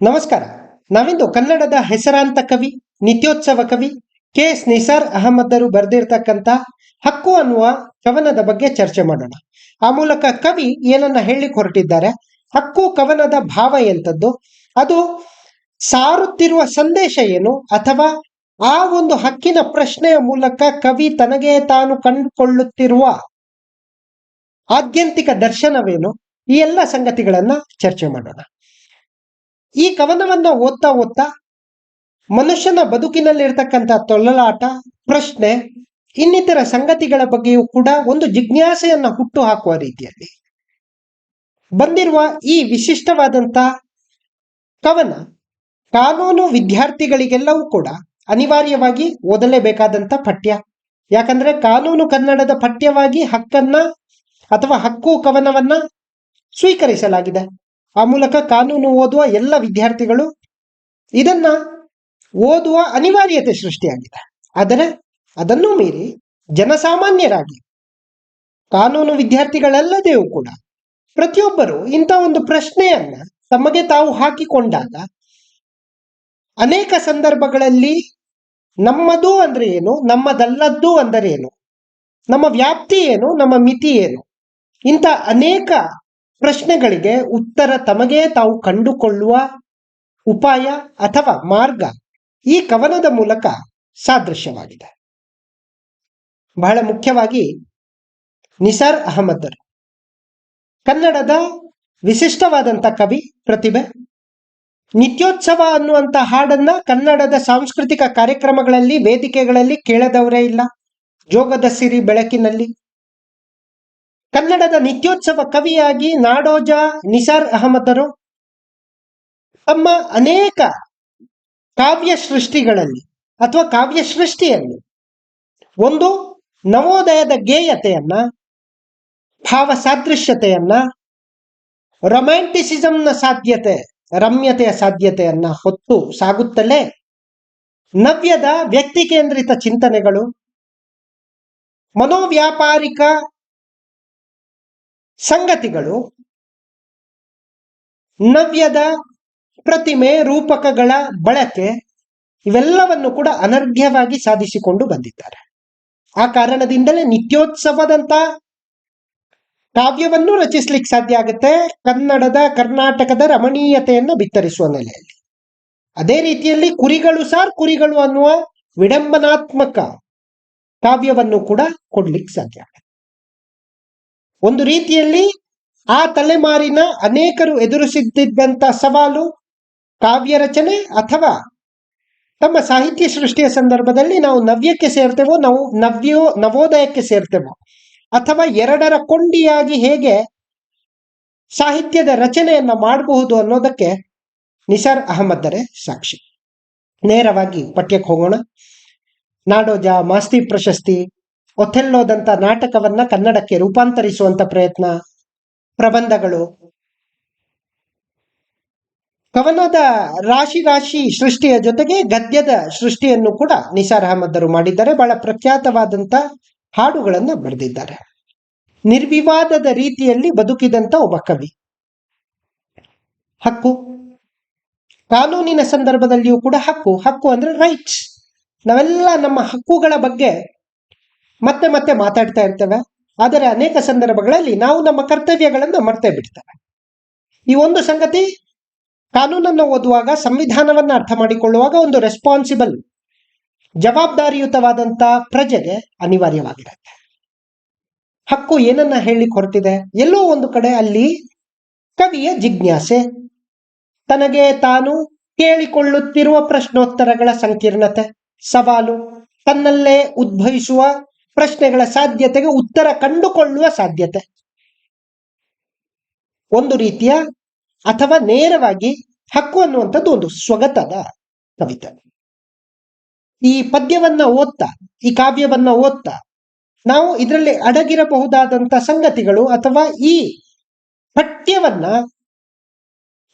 ನಮಸ್ಕಾರ. ನಾವಿಂದು ಕನ್ನಡದ ಹೆಸರಾಂತ ಕವಿ, ನಿತ್ಯೋತ್ಸವ ಕವಿ ಕೆ. ಎಸ್ ನಿಸಾರ್ ಅಹಮದರು ಬರೆದಿರ್ತಕ್ಕಂಥ ಹಕ್ಕು ಅನ್ನುವ ಕವನದ ಬಗ್ಗೆ ಚರ್ಚೆ ಮಾಡೋಣ. ಆ ಮೂಲಕ ಕವಿ ಏನನ್ನ ಹೇಳಿಕ್ ಹೊರಟಿದ್ದಾರೆ? ಹಕ್ಕು ಕವನದ ಭಾವ ಎಂಥದ್ದು ಅದು ಸಾರುತ್ತಿರುವ ಸಂದೇಶ ಏನು? ಅಥವಾ ಆ ಒಂದು ಹಕ್ಕಿನ ಪ್ರಶ್ನೆಯ ಮೂಲಕ ಕವಿ ತನಗೆ ತಾನು ಕಂಡುಕೊಳ್ಳುತ್ತಿರುವ ಆದ್ಯಂತಿಕ ದರ್ಶನವೇನು? ಈ ಎಲ್ಲ ಸಂಗತಿಗಳನ್ನ ಚರ್ಚೆ ಮಾಡೋಣ. ಈ ಕವನವನ್ನ ಓದ್ತಾ ಓದ್ತಾ ಮನುಷ್ಯನ ಬದುಕಿನಲ್ಲಿರ್ತಕ್ಕಂಥ ತೊಳಲಾಟ ಪ್ರಶ್ನೆ, ಇನ್ನಿತರ ಸಂಗತಿಗಳ ಬಗ್ಗೆಯೂ ಕೂಡ ಒಂದು ಜಿಜ್ಞಾಸೆಯನ್ನ ಹುಟ್ಟು ಹಾಕುವ ರೀತಿಯಲ್ಲಿ. ಬಂದಿರುವ ಈ ವಿಶಿಷ್ಟವಾದಂತ ಕವನ ಕಾನೂನು ವಿದ್ಯಾರ್ಥಿಗಳಿಗೆಲ್ಲವೂ ಕೂಡ ಅನಿವಾರ್ಯವಾಗಿ ಓದಲೇಬೇಕಾದಂತ ಪಠ್ಯ. ಯಾಕಂದ್ರೆ ಕಾನೂನು ಕನ್ನಡದ ಪಠ್ಯವಾಗಿ ಹಕ್ಕನ್ನ ಅಥವಾ ಹಕ್ಕು ಕವನವನ್ನ ಸ್ವೀಕರಿಸಲಾಗಿದೆ. ಆ ಮೂಲಕ ಕಾನೂನು ಓದುವ ಎಲ್ಲ ವಿದ್ಯಾರ್ಥಿಗಳು ಇದನ್ನ ಓದುವ ಅನಿವಾರ್ಯತೆ ಸೃಷ್ಟಿಯಾಗಿದೆ. ಆದರೆ ಅದನ್ನು ಮೀರಿ ಜನಸಾಮಾನ್ಯರಾಗಿ ಕಾನೂನು ವಿದ್ಯಾರ್ಥಿಗಳಲ್ಲದೆಯೂ ಕೂಡ ಪ್ರತಿಯೊಬ್ಬರು ಇಂಥ ಒಂದು ಪ್ರಶ್ನೆಯನ್ನ ತಮಗೆ ತಾವು ಹಾಕಿಕೊಂಡಾಗ ಅನೇಕ ಸಂದರ್ಭಗಳಲ್ಲಿ ನಮ್ಮದು ಅಂದ್ರೆ ಏನು, ನಮ್ಮದಲ್ಲದ್ದು ಅಂದರೆ ಏನು, ನಮ್ಮ ವ್ಯಾಪ್ತಿ ಏನು, ನಮ್ಮ ಮಿತಿ ಏನು, ಇಂಥ ಅನೇಕ ಪ್ರಶ್ನೆಗಳಿಗೆ ಉತ್ತರ ತಮಗೇ ತಾವು ಕಂಡುಕೊಳ್ಳುವ ಉಪಾಯ ಅಥವಾ ಮಾರ್ಗ ಈ ಕವನದ ಮೂಲಕ ಸಾದೃಶ್ಯವಾಗಿದೆ. ಬಹಳ ಮುಖ್ಯವಾಗಿ ನಿಸಾರ್ ಅಹಮದ್ರು ಕನ್ನಡದ ವಿಶಿಷ್ಟವಾದಂಥ ಕವಿ, ಪ್ರತಿಭೆ, ನಿತ್ಯೋತ್ಸವ ಅನ್ನುವಂಥ ಹಾಡನ್ನ ಕನ್ನಡದ ಸಾಂಸ್ಕೃತಿಕ ಕಾರ್ಯಕ್ರಮಗಳಲ್ಲಿ, ವೇದಿಕೆಗಳಲ್ಲಿ ಕೇಳದವರೇ ಇಲ್ಲ. ಜೋಗದ ಸಿರಿ ಬೆಳಕಿನಲ್ಲಿ ಕನ್ನಡದ ನಿತ್ಯೋತ್ಸವ ಕವಿಯಾಗಿ ನಾಡೋಜ ನಿಸಾರ್ ಅಹಮದರು ತಮ್ಮ ಅನೇಕ ಕಾವ್ಯ ಸೃಷ್ಟಿಗಳಲ್ಲಿ ಅಥವಾ ಕಾವ್ಯ ಸೃಷ್ಟಿಯಲ್ಲಿ ಒಂದು ನವೋದಯದ ಗೇಯತೆಯನ್ನ ಭಾವ ಸಾದೃಶ್ಯತೆಯನ್ನ ರೊಮ್ಯಾಂಟಿಸಿಸಂನ ಸಾಧ್ಯತೆ, ರಮ್ಯತೆಯ ಸಾಧ್ಯತೆಯನ್ನ ಹೊತ್ತು ಸಾಗುತ್ತಲೇ ನವ್ಯದ ವ್ಯಕ್ತಿ ಕೇಂದ್ರಿತ ಚಿಂತನೆಗಳು, ಮನೋವ್ಯಾಪಾರಿಕ ಸಂಗತಿಗಳು. ನವ್ಯದ ಪ್ರತಿಮೆ ರೂಪಕಗಳ ಬಳಕೆ ಇವೆಲ್ಲವನ್ನು ಕೂಡ ಅನರ್ಘ್ಯವಾಗಿ ಸಾಧಿಸಿಕೊಂಡು ಬಂದಿದ್ದಾರೆ. ಆ ಕಾರಣದಿಂದಲೇ ನಿತ್ಯೋತ್ಸವದಂತ ಕಾವ್ಯವನ್ನು ರಚಿಸ್ಲಿಕ್ಕೆ ಸಾಧ್ಯ ಆಗುತ್ತೆ. ಕನ್ನಡದ, ಕರ್ನಾಟಕದ ರಮಣೀಯತೆಯನ್ನು ಬಿತ್ತರಿಸುವ ನೆಲೆಯಲ್ಲಿ. ಅದೇ ರೀತಿಯಲ್ಲಿ ಕುರಿಗಳು ಸಾರ್ ಕುರಿಗಳು ಅನ್ನುವ ವಿಡಂಬನಾತ್ಮಕ ಕಾವ್ಯವನ್ನು ಕೂಡ ಕೊಡ್ಲಿಕ್ಕೆ ಸಾಧ್ಯ ಆಗುತ್ತೆ. ಒಂದು ರೀತಿಯಲ್ಲಿ ಆ ತಲೆಮಾರಿನ ಅನೇಕರು ಎದುರಿಸಿದ್ದಂತ ಸವಾಲು ಕಾವ್ಯ ರಚನೆ ಅಥವಾ ತಮ್ಮ ಸಾಹಿತ್ಯ ಸೃಷ್ಟಿಯ ಸಂದರ್ಭದಲ್ಲಿ ನಾವು ನವ್ಯಕ್ಕೆ ಸೇರ್ತೇವೋ, ನಾವು ನವ್ಯೋ, ನವೋದಯಕ್ಕೆ ಸೇರ್ತೇವೋ, ಅಥವಾ ಎರಡರ ಕೊಂಡಿಯಾಗಿ ಹೇಗೆ ಸಾಹಿತ್ಯದ ರಚನೆಯನ್ನ ಮಾಡಬಹುದು ಅನ್ನೋದಕ್ಕೆ ನಿಸಾರ್ ಅಹಮದರೇ ಸಾಕ್ಷಿ. ನೇರವಾಗಿ ಪಠ್ಯಕ್ಕೆ ಹೋಗೋಣ. ನಾಡೋಜ ಮಾಸ್ತಿ ಪ್ರಶಸ್ತಿ ಒಥೆಲ್ಲೋದಂತ ನಾಟಕವನ್ನ ಕನ್ನಡಕ್ಕೆ ರೂಪಾಂತರಿಸುವಂತ ಪ್ರಯತ್ನ. ಪ್ರಬಂಧಗಳು. ಕವನದ ರಾಶಿ ರಾಶಿ ಸೃಷ್ಟಿಯ ಜೊತೆಗೆ ಗದ್ಯದ ಸೃಷ್ಟಿಯನ್ನು ಕೂಡ ನಿಸಾರ್ ಮಾಡಿದ್ದಾರೆ. ಬಹಳ ಪ್ರಖ್ಯಾತವಾದಂತ ಹಾಡುಗಳನ್ನ ಬರೆದಿದ್ದಾರೆ. ನಿರ್ವಿವಾದದ ರೀತಿಯಲ್ಲಿ ಬದುಕಿದಂತ ಒಬ್ಬ ಕವಿ. ಹಕ್ಕು. ಕಾನೂನಿನ ಸಂದರ್ಭದಲ್ಲಿಯೂ ಕೂಡ ಹಕ್ಕು. ಹಕ್ಕು ಅಂದ್ರೆ ರೈಟ್ಸ್ ನಾವೆಲ್ಲ ನಮ್ಮ ಹಕ್ಕುಗಳ ಬಗ್ಗೆ ಮತ್ತೆ ಮತ್ತೆ ಮಾತಾಡ್ತಾ ಇರ್ತೇವೆ. ಆದರೆ ಅನೇಕ ಸಂದರ್ಭಗಳಲ್ಲಿ ನಾವು ನಮ್ಮ ಕರ್ತವ್ಯಗಳನ್ನು ಮರ್ತೇ ಬಿಡ್ತೇವೆ. ಈ ಒಂದು ಸಂಗತಿ ಕಾನೂನನ್ನು ಓದುವಾಗ, ಸಂವಿಧಾನವನ್ನು ಅರ್ಥ ಮಾಡಿಕೊಳ್ಳುವಾಗ ಒಂದು ರೆಸ್ಪಾನ್ಸಿಬಲ್ ಜವಾಬ್ದಾರಿಯುತವಾದಂತ ಪ್ರಜೆಗೆ ಅನಿವಾರ್ಯವಾಗಿರುತ್ತೆ. ಹಕ್ಕು ಏನನ್ನ ಹೇಳಿ ಹೊರಟಿದೆ ಎಲ್ಲೋ ಒಂದು ಕಡೆ ಅಲ್ಲಿ ಕವಿಯ ಜಿಜ್ಞಾಸೆ. ತನಗೆ ತಾನು ಕೇಳಿಕೊಳ್ಳುತ್ತಿರುವ ಪ್ರಶ್ನೋತ್ತರಗಳ ಸಂಕೀರ್ಣತೆ, ಸವಾಲು, ತನ್ನಲ್ಲೇ ಉದ್ಭವಿಸುವ ಪ್ರಶ್ನೆಗಳ ಸಾಧ್ಯತೆಗೆ ಉತ್ತರ ಕಂಡುಕೊಳ್ಳುವ ಸಾಧ್ಯತೆ. ಒಂದು ರೀತಿಯ ಅಥವಾ ನೇರವಾಗಿ ಹಕ್ಕು ಅನ್ನುವಂಥದ್ದು ಒಂದು ಸ್ವಗತದ ಕವಿತೆ. ಈ ಪದ್ಯವನ್ನ ಓದ್ತಾ, ಈ ಕಾವ್ಯವನ್ನ ಓದ್ತಾ, ನಾವು ಇದರಲ್ಲಿ ಅಡಗಿರಬಹುದಾದಂತ ಸಂಗತಿಗಳು ಅಥವಾ ಈ ಪಠ್ಯವನ್ನ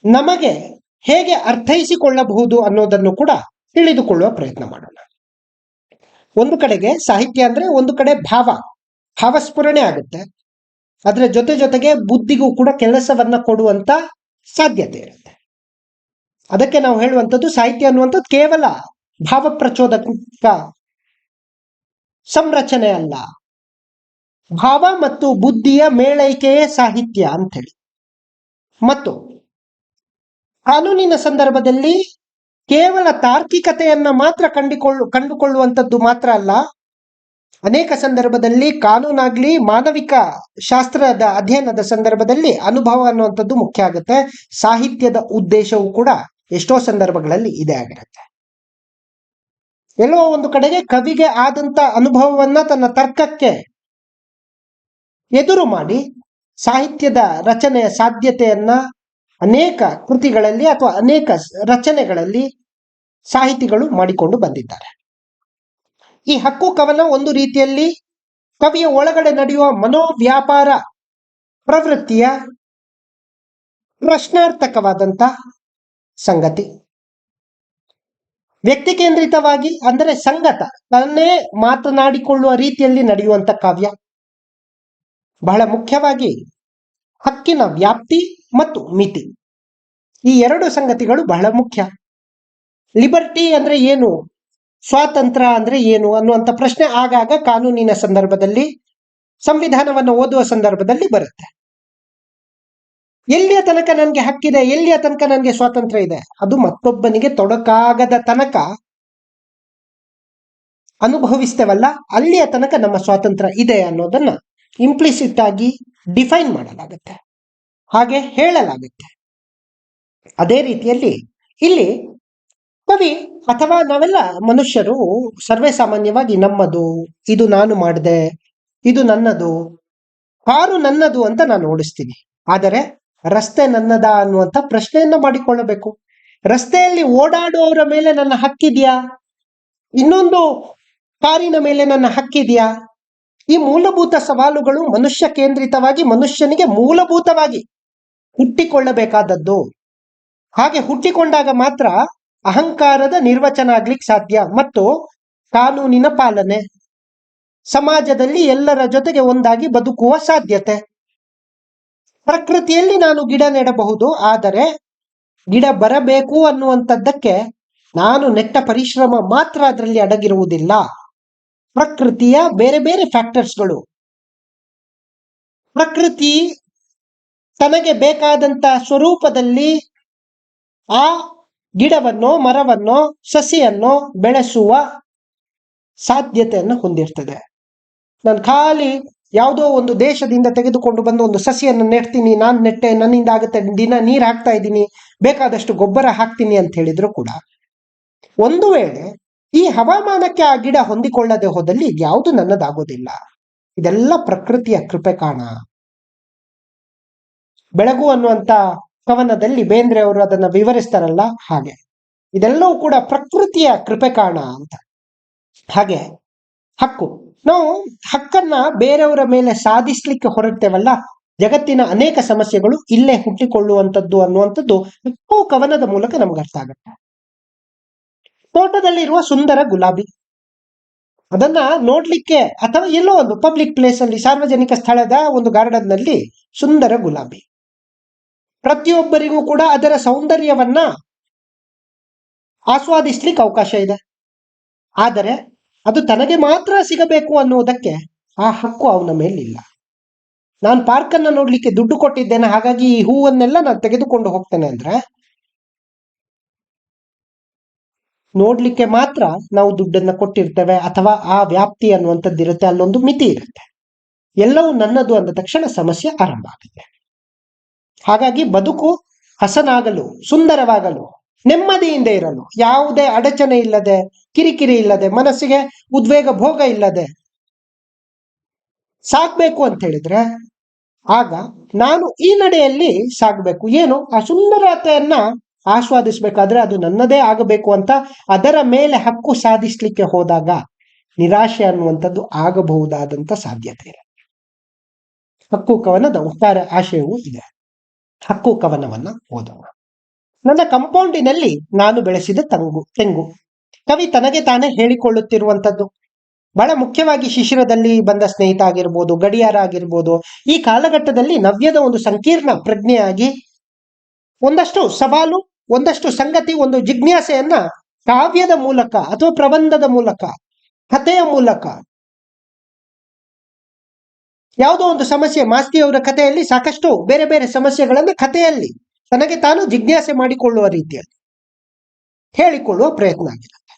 ನಮಗೆ ಹೇಗೆ ಅರ್ಥೈಸಿಕೊಳ್ಳಬಹುದು ಅನ್ನೋದನ್ನು ಕೂಡ ತಿಳಿದುಕೊಳ್ಳುವ ಪ್ರಯತ್ನ ಮಾಡೋಣ. ಒಂದು ಕಡೆಗೆ ಸಾಹಿತ್ಯ ಅಂದ್ರೆ ಒಂದು ಕಡೆ ಭಾವ, ಭಾವಸ್ಫುರಣೆ ಆಗುತ್ತೆ. ಅದರ ಜೊತೆ ಜೊತೆಗೆ ಬುದ್ಧಿಗೂ ಕೂಡ ಕೆಲಸವನ್ನ ಕೊಡುವಂತ ಸಾಧ್ಯತೆ ಇರುತ್ತೆ. ಅದಕ್ಕೆ ನಾವು ಹೇಳುವಂಥದ್ದು ಸಾಹಿತ್ಯ ಅನ್ನುವಂಥದ್ದು ಕೇವಲ ಭಾವ ಪ್ರಚೋದಕ ಸಂರಚನೆ ಅಲ್ಲ. ಭಾವ ಮತ್ತು ಬುದ್ಧಿಯ ಮೇಳೈಕೆಯೇ ಸಾಹಿತ್ಯ ಅಂತ ಹೇಳಿ. ಮತ್ತು ಕಾನೂನಿನ ಸಂದರ್ಭದಲ್ಲಿ ಕೇವಲ ತಾರ್ಕಿಕತೆಯನ್ನ ಮಾತ್ರ ಕಂಡುಕೊಳ್ಳು, ಕಂಡುಕೊಳ್ಳುವಂಥದ್ದು ಮಾತ್ರ ಅಲ್ಲ. ಅನೇಕ ಸಂದರ್ಭದಲ್ಲಿ ಕಾನೂನಾಗ್ಲಿ ಮಾನವಿಕ ಶಾಸ್ತ್ರದ ಅಧ್ಯಯನದ ಸಂದರ್ಭದಲ್ಲಿ ಅನುಭವ ಅನ್ನುವಂಥದ್ದು ಮುಖ್ಯ ಆಗುತ್ತೆ. ಸಾಹಿತ್ಯದ ಉದ್ದೇಶವು ಕೂಡ ಎಷ್ಟೋ ಸಂದರ್ಭಗಳಲ್ಲಿ ಇದೇ ಆಗಿರುತ್ತೆ. ಎಲ್ಲೋ ಒಂದು ಕಡೆಗೆ ಕವಿಗೆ ಆದಂತ ಅನುಭವವನ್ನ ತನ್ನ ತರ್ಕಕ್ಕೆ ಎದುರು ಮಾಡಿ ಸಾಹಿತ್ಯದ ರಚನೆಯ ಸಾಧ್ಯತೆಯನ್ನ ಅನೇಕ ಕೃತಿಗಳಲ್ಲಿ ಅಥವಾ ಅನೇಕ ರಚನೆಗಳಲ್ಲಿ ಸಾಹಿತಿಗಳು ಮಾಡಿಕೊಂಡು ಬಂದಿದ್ದಾರೆ. ಈ ಹಕ್ಕು ಕವನ ಒಂದು ರೀತಿಯಲ್ಲಿ ಕವಿಯ ಒಳಗಡೆ ನಡೆಯುವ ಮನೋವ್ಯಾಪಾರ ಪ್ರವೃತ್ತಿಯ ಪ್ರಶ್ನಾರ್ಥಕವಾದಂತ ಸಂಗತಿ. ವ್ಯಕ್ತಿ ಕೇಂದ್ರಿತವಾಗಿ ಅಂದರೆ ಸಂಗತ, ತನ್ನೇ ಮಾತನಾಡಿಕೊಳ್ಳುವ ರೀತಿಯಲ್ಲಿ ನಡೆಯುವಂತ ಕಾವ್ಯ. ಬಹಳ ಮುಖ್ಯವಾಗಿ ಹಕ್ಕಿನ ವ್ಯಾಪ್ತಿ ಮತ್ತು ಮಿತಿ. ಈ ಎರಡು ಸಂಗತಿಗಳು ಬಹಳ ಮುಖ್ಯ. ಲಿಬರ್ಟಿ ಅಂದ್ರೆ ಏನು? ಸ್ವಾತಂತ್ರ್ಯ ಅಂದ್ರೆ ಏನು ಅನ್ನುವಂಥ ಪ್ರಶ್ನೆ ಆಗಾಗ ಕಾನೂನಿನ ಸಂದರ್ಭದಲ್ಲಿ, ಸಂವಿಧಾನವನ್ನು ಓದುವ ಸಂದರ್ಭದಲ್ಲಿ ಬರುತ್ತೆ. ಎಲ್ಲಿಯ ತನಕ ನನಗೆ ಹಕ್ಕಿದೆ, ಎಲ್ಲಿಯ ತನಕ ನನಗೆ ಸ್ವಾತಂತ್ರ್ಯ ಇದೆ? ಅದು ಮತ್ತೊಬ್ಬನಿಗೆ ತೊಡಕಾಗದ ತನಕ ಅನುಭವಿಸ್ತೇವಲ್ಲ, ಅಲ್ಲಿಯ ತನಕ ನಮ್ಮ ಸ್ವಾತಂತ್ರ್ಯ ಇದೆ ಅನ್ನೋದನ್ನ ಇಂಪ್ಲಿಸಿಟ್ ಆಗಿ ಡಿಫೈನ್ ಮಾಡಲಾಗುತ್ತೆ. ಹಾಗೆ ಹೇಳಲಾಗುತ್ತೆ. ಅದೇ ರೀತಿಯಲ್ಲಿ ಇಲ್ಲಿ ಕವಿ ಅಥವಾ ನಾವೆಲ್ಲ ಮನುಷ್ಯರು ಸರ್ವೇ ಸಾಮಾನ್ಯವಾಗಿ ನಮ್ಮದು, ಇದು ನಾನು ಮಾಡಿದೆ, ಇದು ನನ್ನದು, ಕಾರು ನನ್ನದು ಅಂತ ನಾನು ಓಡಿಸ್ತೀನಿ. ಆದರೆ ರಸ್ತೆ ನನ್ನದ ಅನ್ನುವಂಥ ಪ್ರಶ್ನೆಯನ್ನು ಮಾಡಿಕೊಳ್ಳಬೇಕು. ರಸ್ತೆಯಲ್ಲಿ ಓಡಾಡುವವರ ಮೇಲೆ ನನ್ನ ಹಕ್ಕಿದೆಯಾ ಇನ್ನೊಂದು ಕಾರಿನ ಮೇಲೆ ನನ್ನ ಹಕ್ಕಿದೆಯಾ ಈ ಮೂಲಭೂತ ಸವಾಲುಗಳು ಮನುಷ್ಯ ಕೇಂದ್ರಿತವಾಗಿ ಮನುಷ್ಯನಿಗೆ ಮೂಲಭೂತವಾಗಿ ಹುಟ್ಟಿಕೊಳ್ಳಬೇಕಾದದ್ದು. ಹಾಗೆ ಹುಟ್ಟಿಕೊಂಡಾಗ ಮಾತ್ರ ಅಹಂಕಾರದ ನಿರ್ವಚನ ಆಗ್ಲಿಕ್ಕೆ ಸಾಧ್ಯ. ಮತ್ತು ಕಾನೂನಿನ ಪಾಲನೆ. ಸಮಾಜದಲ್ಲಿ ಎಲ್ಲರ ಜೊತೆಗೆ ಒಂದಾಗಿ ಬದುಕುವ ಸಾಧ್ಯತೆ. ಪ್ರಕೃತಿಯಲ್ಲಿ ನಾನು ಗಿಡ ನೆಡಬಹುದು, ಆದರೆ ಗಿಡ ಬರಬೇಕು ಅನ್ನುವಂಥದ್ದಕ್ಕೆ ನಾನು ನೆಟ್ಟ ಪರಿಶ್ರಮ ಮಾತ್ರ ಅದರಲ್ಲಿ ಅಡಗಿರುವುದಿಲ್ಲ. ಪ್ರಕೃತಿಯ ಬೇರೆ ಬೇರೆ ಫ್ಯಾಕ್ಟರ್ಸ್ಗಳು. ಪ್ರಕೃತಿ ತನಗೆ ಬೇಕಾದಂತ ಸ್ವರೂಪದಲ್ಲಿ ಆ ಗಿಡವನ್ನು, ಮರವನ್ನು, ಸಸಿಯನ್ನು ಬೆಳೆಸುವ ಸಾಧ್ಯತೆಯನ್ನು ಹೊಂದಿರ್ತದೆ. ನಾನು ಖಾಲಿ ಯಾವುದೋ ಒಂದು ದೇಶದಿಂದ ತೆಗೆದುಕೊಂಡು ಬಂದು ಒಂದು ಸಸಿಯನ್ನು ನೆಡ್ತೀನಿ, ನಾನು ನೆಟ್ಟೆ, ನನ್ನಿಂದ ಆಗುತ್ತೆ, ದಿನ ನೀರು ಹಾಕ್ತಾ ಇದ್ದೀನಿ, ಬೇಕಾದಷ್ಟು ಗೊಬ್ಬರ ಹಾಕ್ತೀನಿ ಅಂತ ಹೇಳಿದ್ರು ಕೂಡ. ಒಂದು ವೇಳೆ ಈ ಹವಾಮಾನಕ್ಕೆ ಆ ಗಿಡ ಹೊಂದಿಕೊಳ್ಳದೆ ಹೋದಲ್ಲಿ ಯಾವುದು ನನ್ನದಾಗೋದಿಲ್ಲ. ಇದೆಲ್ಲ ಪ್ರಕೃತಿಯ ಕೃಪೆ ಕಾಣ. ಬೆಳಗು ಅನ್ನುವಂತ ಕವನದಲ್ಲಿ ಬೇಂದ್ರೆ ಅವರು ಅದನ್ನ ವಿವರಿಸ್ತಾರಲ್ಲ ಹಾಗೆ. ಇದೆಲ್ಲವೂ ಕೂಡ ಪ್ರಕೃತಿಯ ಕೃಪೆ ಕಾಣ ಅಂತ. ಹಾಗೆ ಹಕ್ಕು. ನಾವು ಹಕ್ಕನ್ನ ಬೇರೆಯವರ ಮೇಲೆ ಸಾಧಿಸ್ಲಿಕ್ಕೆ ಹೊರಡ್ತೇವಲ್ಲ, ಜಗತ್ತಿನ ಅನೇಕ ಸಮಸ್ಯೆಗಳು ಇಲ್ಲೇ ಹುಟ್ಟಿಕೊಳ್ಳುವಂಥದ್ದು ಅನ್ನುವಂಥದ್ದು ಹಕ್ಕು ಕವನದ ಮೂಲಕ ನಮ್ಗೆ ಅರ್ಥ ಆಗುತ್ತೆ. ತೋಟದಲ್ಲಿರುವ ಸುಂದರ ಗುಲಾಬಿ. ಅದನ್ನ ನೋಡ್ಲಿಕ್ಕೆ ಅಥವಾ ಎಲ್ಲೋ ಒಂದು ಪಬ್ಲಿಕ್ ಪ್ಲೇಸ್ ಅಲ್ಲಿ ಸಾರ್ವಜನಿಕ ಸ್ಥಳದ ಒಂದು ಗಾರ್ಡನ್ನಲ್ಲಿ ಸುಂದರ ಗುಲಾಬಿ. ಪ್ರತಿಯೊಬ್ಬರಿಗೂ ಕೂಡ ಅದರ ಸೌಂದರ್ಯವನ್ನ ಆಸ್ವಾದಿಸ್ಲಿಕ್ಕೆ ಅವಕಾಶ ಇದೆ. ಆದರೆ ಅದು ತನಗೆ ಮಾತ್ರ ಸಿಗಬೇಕು ಅನ್ನುವುದಕ್ಕೆ ಆ ಹಕ್ಕು ಅವನ ಮೇಲಿಲ್ಲ. ನಾನು ಪಾರ್ಕನ್ನು ನೋಡಲಿಕ್ಕೆ ದುಡ್ಡು ಕೊಟ್ಟಿದ್ದೇನೆ, ಹಾಗಾಗಿ ಈ ಹೂವನ್ನೆಲ್ಲ ನಾನು ತೆಗೆದುಕೊಂಡು ಹೋಗ್ತೇನೆ ಅಂದ್ರೆ ನೋಡ್ಲಿಕ್ಕೆ ಮಾತ್ರ ನಾವು ದುಡ್ಡನ್ನ ಕೊಟ್ಟಿರ್ತೇವೆ ಅಥವಾ ಆ ವ್ಯಾಪ್ತಿ ಅನ್ನುವಂಥದ್ದು ಇರುತ್ತೆ ಅಲ್ಲೊಂದು ಮಿತಿ ಇರುತ್ತೆ. ಎಲ್ಲವೂ ನನ್ನದು ಅಂದ ತಕ್ಷಣ ಸಮಸ್ಯೆ ಆರಂಭ ಆಗುತ್ತೆ. ಹಾಗಾಗಿ ಬದುಕು ಹಸನಾಗಲು, ಸುಂದರವಾಗಲು, ನೆಮ್ಮದಿಯಿಂದ ಇರಲು. ಯಾವುದೇ ಅಡಚಣೆ ಇಲ್ಲದೆ, ಕಿರಿಕಿರಿ ಇಲ್ಲದೆ, ಮನಸ್ಸಿಗೆ ಉದ್ವೇಗ ಭೋಗ ಇಲ್ಲದೆ ಸಾಗ್ಬೇಕು ಅಂತ ಹೇಳಿದ್ರೆ, ಆಗ ನಾನು ಈ ನಡೆಯಲ್ಲಿ ಸಾಗಬೇಕು. ಏನು? ಆ ಸುಂದರತೆಯನ್ನ ಆಸ್ವಾದಿಸ್ಬೇಕಾದ್ರೆ ಅದು ನನ್ನದೇ ಆಗಬೇಕು ಅಂತ ಅದರ ಮೇಲೆ ಹಕ್ಕು ಸಾಧಿಸ್ಲಿಕ್ಕೆ ಹೋದಾಗ ನಿರಾಶೆ ಅನ್ನುವಂಥದ್ದು ಆಗಬಹುದಾದಂತ ಸಾಧ್ಯತೆ ಇದೆ. ಹಕ್ಕು, ಕವನದ ಒಟ್ಟಾರೆ ಆಶಯವೂ ಇದೆ. ಹಕ್ಕು ಕವನವನ್ನ ಓದೋಣ ನನ್ನ ಕಂಪೌಂಡಿನಲ್ಲಿ ನಾನು ಬೆಳೆಸಿದ ತಂಗು, ತೆಂಗು. ಕವಿ ತನಗೆ ತಾನೇ ಹೇಳಿಕೊಳ್ಳುತ್ತಿರುವಂಥದ್ದು. ಬಹಳ ಮುಖ್ಯವಾಗಿ ಶಿಶಿರದಲ್ಲಿ ಬಂದ ಸ್ನೇಹಿತ ಆಗಿರ್ಬೋದು, ಗಡಿಯಾರ ಆಗಿರ್ಬೋದು, ಈ ಕಾಲಘಟ್ಟದಲ್ಲಿ ನವ್ಯದ ಒಂದು ಸಂಕೀರ್ಣ ಪ್ರಜ್ಞೆಯಾಗಿ ಒಂದಷ್ಟು ಸವಾಲು, ಒಂದಷ್ಟು ಸಂಗತಿ, ಒಂದು ಜಿಜ್ಞಾಸೆಯನ್ನ ಕಾವ್ಯದ ಮೂಲಕ ಅಥವಾ ಪ್ರಬಂಧದ ಮೂಲಕ, ಕಥೆಯ ಮೂಲಕ ಯಾವುದೋ ಒಂದು ಸಮಸ್ಯೆ ಮಾಸ್ತಿಯವರ ಕಥೆಯಲ್ಲಿ ಸಾಕಷ್ಟು ಬೇರೆ ಬೇರೆ ಸಮಸ್ಯೆಗಳನ್ನು ಕಥೆಯಲ್ಲಿ ತನಗೆ ತಾನು ಜಿಜ್ಞಾಸೆ ಮಾಡಿಕೊಳ್ಳುವ ರೀತಿಯಲ್ಲಿ ಹೇಳಿಕೊಳ್ಳುವ ಪ್ರಯತ್ನ ಆಗಿರುತ್ತೆ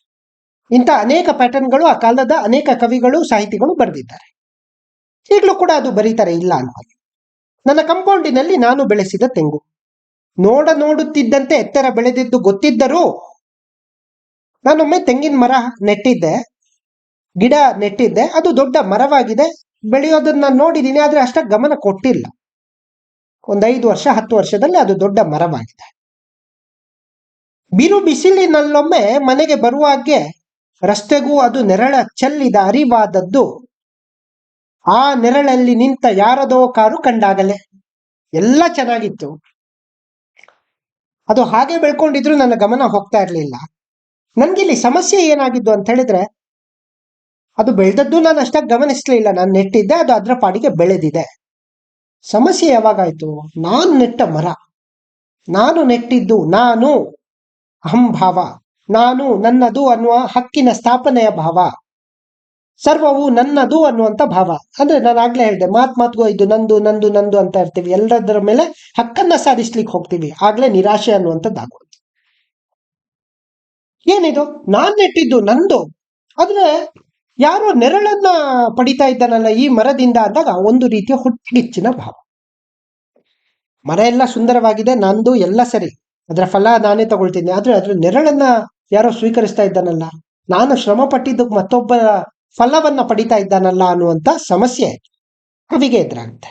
ಇಂಥ ಅನೇಕ ಪ್ಯಾಟರ್ನ್ಗಳು ಆ ಕಾಲದ ಅನೇಕ ಕವಿಗಳು, ಸಾಹಿತಿಗಳು ಬರೆದಿದ್ದಾರೆ. ಈಗಲೂ ಕೂಡ ಅದು ಬರೀತಾರೆ, ಇಲ್ಲ ಅಂತ. ನನ್ನ ಕಂಪೌಂಡಿನಲ್ಲಿ ನಾನು ಬೆಳೆಸಿದ ತೆಂಗು. ನೋಡ ನೋಡುತ್ತಿದ್ದಂತೆ ಎತ್ತರ ಬೆಳೆದಿದ್ದು ಗೊತ್ತಿದ್ದರೂ ನಾನೊಮ್ಮೆ ತೆಂಗಿನ ಮರ ನೆಟ್ಟಿದ್ದೆ, ಗಿಡ ನೆಟ್ಟಿದ್ದೆ, ಅದು ದೊಡ್ಡ ಮರವಾಗಿದೆ ಬೆಳೆಯೋದನ್ನ ನೋಡಿದ್ದೀನಿ ಆದ್ರೆ ಅಷ್ಟಕ್ಕೆ ಗಮನ ಕೊಟ್ಟಿಲ್ಲ. ಒಂದು ಐದು ವರ್ಷ, ಹತ್ತು ವರ್ಷದಲ್ಲಿ ಅದು ದೊಡ್ಡ ಮರವಾಗಿದೆ. ಬಿರು ಬಿಸಿಲಿನಲ್ಲೊಮ್ಮೆ ಮನೆಗೆ ಬರುವಾಗೆ ರಸ್ತೆಗೂ ಅದು ನೆರಳ ಚೆಲ್ಲಿದ ಅರಿವಾದದ್ದು, ಆ ನೆರಳಲ್ಲಿ ನಿಂತ ಯಾರದೋ ಕಾರು ಕಂಡಾಗಲೇ ಎಲ್ಲ ಚೆನ್ನಾಗಿತ್ತು. ಅದು ಹಾಗೆ ಬೆಳ್ಕೊಂಡಿದ್ರು ನನ್ನ ಗಮನ ಹೋಗ್ತಾ ಇರಲಿಲ್ಲ. ನನ್ಗಿಲ್ಲಿ ಸಮಸ್ಯೆ ಏನಾಗಿದ್ದು ಅಂತ ಹೇಳಿದ್ರೆ ಅದು ಬೆಳೆದದ್ದು ನಾನು ಅಷ್ಟಾಗಿ ಗಮನಿಸ್ಲಿಲ್ಲ. ನಾನು ನೆಟ್ಟಿದ್ದೆ, ಅದು ಅದರ ಪಾಡಿಗೆ ಬೆಳೆದಿದೆ. ಸಮಸ್ಯೆ ಯಾವಾಗಾಯ್ತು? ನಾನು ನೆಟ್ಟ ಮರ. ನಾನು ನೆಟ್ಟಿದ್ದು ನಾನು. ಅಹಂಭಾವ. ನಾನು ನನ್ನದು ಅನ್ನುವ ಹಕ್ಕಿನ ಸ್ಥಾಪನೆಯ ಭಾವ. ಸರ್ವವು ನನ್ನದು ಅನ್ನುವಂತ ಭಾವ. ಅಂದ್ರೆ ನಾನು ಆಗ್ಲೇ ಹೇಳಿದೆ, ಮಾತ್ ಮಾತ್ಗೂ ಇದು ನಂದು ನಂದು ನಂದು ಅಂತ ಇರ್ತೀವಿ. ಎಲ್ಲದರ ಮೇಲೆ ಹಕ್ಕನ್ನ ಸಾಧಿಸ್ಲಿಕ್ಕೆ ಹೋಗ್ತೀವಿ. ಆಗ್ಲೇ ನಿರಾಶೆ ಅನ್ನುವಂಥದ್ದಾಗೋದು ಏನಿದು? ನಾನ್ ನೆಟ್ಟಿದ್ದು ನಂದು. ಆದ್ರೆ ಯಾರೋ ನೆರಳನ್ನ ಪಡಿತಾ ಇದ್ದಾನಲ್ಲ ಈ ಮರದಿಂದ ಅಂದಾಗ ಒಂದು ರೀತಿಯ ಹುಟ್ಟಿಗಿಚ್ಚಿನ ಭಾವ. ಮರ ಎಲ್ಲ ಸುಂದರವಾಗಿದೆ, ನಂದು ಎಲ್ಲ ಸರಿ. ಅದರ ಫಲ ನಾನೇ ತಗೊಳ್ತೀನಿ. ಆದ್ರೆ ಅದ್ರ ನೆರಳನ್ನ ಯಾರೋ ಸ್ವೀಕರಿಸ್ತಾ ಇದ್ದಾನಲ್ಲ, ನಾನು ಶ್ರಮ ಪಟ್ಟಿದ್ದು ಮತ್ತೊಬ್ಬ ಫಲವನ್ನ ಪಡಿತಾ ಇದ್ದಾನಲ್ಲ ಅನ್ನುವಂತ ಸಮಸ್ಯೆ ಕವಿಗೆ ಎದುರಾಗುತ್ತೆ.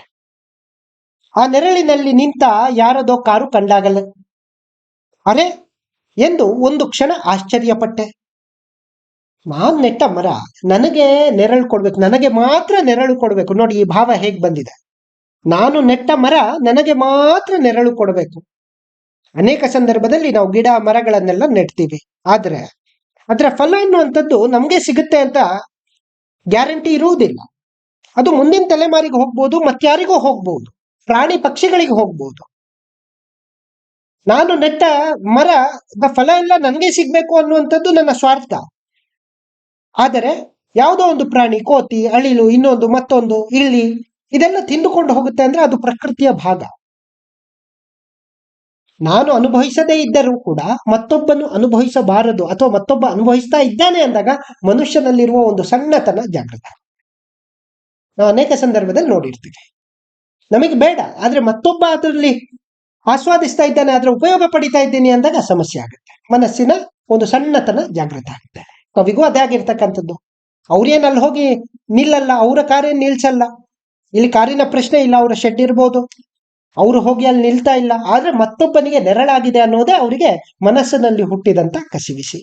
ಆ ನೆರಳಿನಲ್ಲಿ ನಿಂತ ಯಾರದೋ ಕಾರು ಕಂಡಾಗಲ್ಲ. ಅರೆ, ಎಂದು ಒಂದು ಕ್ಷಣ ಆಶ್ಚರ್ಯಪಟ್ಟೆ. ನಾನ್ ನೆಟ್ಟ ಮರ, ನನಗೆ ನೆರಳು ಕೊಡ್ಬೇಕು, ನನಗೆ ಮಾತ್ರ ನೆರಳು ಕೊಡ್ಬೇಕು. ನೋಡಿ, ಈ ಭಾವ ಹೇಗ್ ಬಂದಿದೆ? ನಾನು ನೆಟ್ಟ ಮರ, ನನಗೆ ಮಾತ್ರ ನೆರಳು ಕೊಡಬೇಕು. ಅನೇಕ ಸಂದರ್ಭದಲ್ಲಿ ನಾವು ಗಿಡ ಮರಗಳನ್ನೆಲ್ಲ ನೆಡ್ತೀವಿ. ಆದ್ರೆ, ಅದರ ಫಲ ಅನ್ನುವಂಥದ್ದು ನಮ್ಗೆ ಸಿಗುತ್ತೆ ಅಂತ ಗ್ಯಾರಂಟಿ ಇರುವುದಿಲ್ಲ. ಅದು ಮುಂದಿನ ತಲೆಮಾರಿಗೆ ಹೋಗ್ಬೋದು, ಮತ್ತಾರಿಗೂ ಹೋಗ್ಬೋದು. ಪ್ರಾಣಿ ಪಕ್ಷಿಗಳಿಗೆ ಹೋಗ್ಬೋದು. ನಾನು ನೆಟ್ಟ ಮರದ ಫಲ ಎಲ್ಲ ನನಗೆ ಸಿಗ್ಬೇಕು ಅನ್ನುವಂಥದ್ದು ನನ್ನ ಸ್ವಾರ್ಥ. ಆದರೆ ಯಾವುದೋ ಒಂದು ಪ್ರಾಣಿ, ಕೋತಿ, ಅಳಿಲು, ಇನ್ನೊಂದು ಮತ್ತೊಂದು ಇಲ್ಲಿ ಇದೆಲ್ಲ ತಿಂದುಕೊಂಡು ಹೋಗುತ್ತೆ ಅಂದ್ರೆ ಅದು ಪ್ರಕೃತಿಯ ಭಾಗ. ನಾನು ಅನುಭವಿಸದೇ ಇದ್ದರೂ ಕೂಡ ಮತ್ತೊಬ್ಬನು ಅನುಭವಿಸಬಾರದು ಅಥವಾ ಮತ್ತೊಬ್ಬ ಅನುಭವಿಸ್ತಾ ಇದ್ದಾನೆ ಅಂದಾಗ ಮನುಷ್ಯನಲ್ಲಿರುವ ಒಂದು ಸಣ್ಣತನ ಜಾಗೃತ ನಾವು ಅನೇಕ ಸಂದರ್ಭದಲ್ಲಿ ನೋಡಿರ್ತೀವಿ ನಮಗೆ ಬೇಡ, ಆದ್ರೆ ಮತ್ತೊಬ್ಬ ಅದರಲ್ಲಿ ಆಸ್ವಾದಿಸ್ತಾ ಇದ್ದಾನೆ ಅದರ ಉಪಯೋಗ ಪಡಿತಾ ಇದ್ದೀನಿ ಅಂದಾಗ ಸಮಸ್ಯೆ ಆಗುತ್ತೆ. ಮನಸ್ಸಿನ ಒಂದು ಸಣ್ಣತನ ಜಾಗೃತ ಆಗುತ್ತೆ. ಕವಿಗೂ ಅದೇ ಆಗಿರ್ತಕ್ಕಂಥದ್ದು. ಅವ್ರೇನ್ ಅಲ್ಲಿ ಹೋಗಿ ನಿಲ್ಲಲ್ಲ, ಅವರ ಕಾರ್ಯ ನಿಲ್ಸಲ್ಲ. ಇಲ್ಲಿ ಕಾರಿನ ಪ್ರಶ್ನೆ ಇಲ್ಲ, ಅವರ ಶೆಡ್ ಇರ್ಬೋದು. ಅವರು ಹೋಗಿ ಅಲ್ಲಿ ನಿಲ್ತಾ ಇಲ್ಲ. ಆದ್ರೆ ಮತ್ತೊಬ್ಬನಿಗೆ ನೆರಳಾಗಿದೆ ಅನ್ನೋದೇ ಅವರಿಗೆ ಮನಸ್ಸಿನಲ್ಲಿ ಹುಟ್ಟಿದಂತ ಕಸಿವಿಸಿ.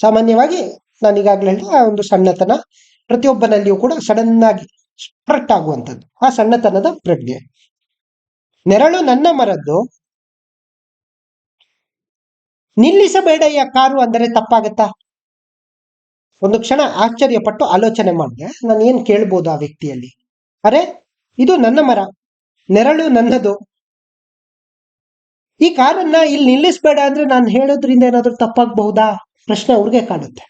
ಸಾಮಾನ್ಯವಾಗಿ ನಾನು ಈಗಾಗಲೇ ಹೇಳಿದ ಒಂದು ಸಣ್ಣತನ ಪ್ರತಿಯೊಬ್ಬನಲ್ಲಿಯೂ ಕೂಡ ಸಡನ್ ಆಗಿ ಸ್ಪ್ರಟ್ ಆಗುವಂಥದ್ದು. ಆ ಸಣ್ಣತನದ ಪ್ರಜ್ಞೆ. ನೆರಳು ನನ್ನ ಮರದ್ದು. ನಿಲ್ಲಿಸಬೇಡಯ್ಯ ಕಾರು ಅಂದರೆ ತಪ್ಪಾಗತ್ತಾ? ಒಂದು ಕ್ಷಣ ಆಶ್ಚರ್ಯಪಟ್ಟು ಆಲೋಚನೆ ಮಾಡಿದೆ ನಾನು ಏನ್ ಕೇಳ್ಬೋದು ಆ ವ್ಯಕ್ತಿಯಲ್ಲಿ? ಅರೆ, ಇದು ನನ್ನ ಮರ, ನೆರಳು ನನ್ನದು. ಈ ಕಾರನ್ನ ಇಲ್ಲಿ ನಿಲ್ಲಿಸ್ಬೇಡ ಅಂದ್ರೆ ನಾನು ಹೇಳೋದ್ರಿಂದ ಏನಾದರೂ ತಪ್ಪಾಗಬಹುದಾ? ಪ್ರಶ್ನೆ ಅವ್ರಿಗೆ ಕಾಡುತ್ತೆ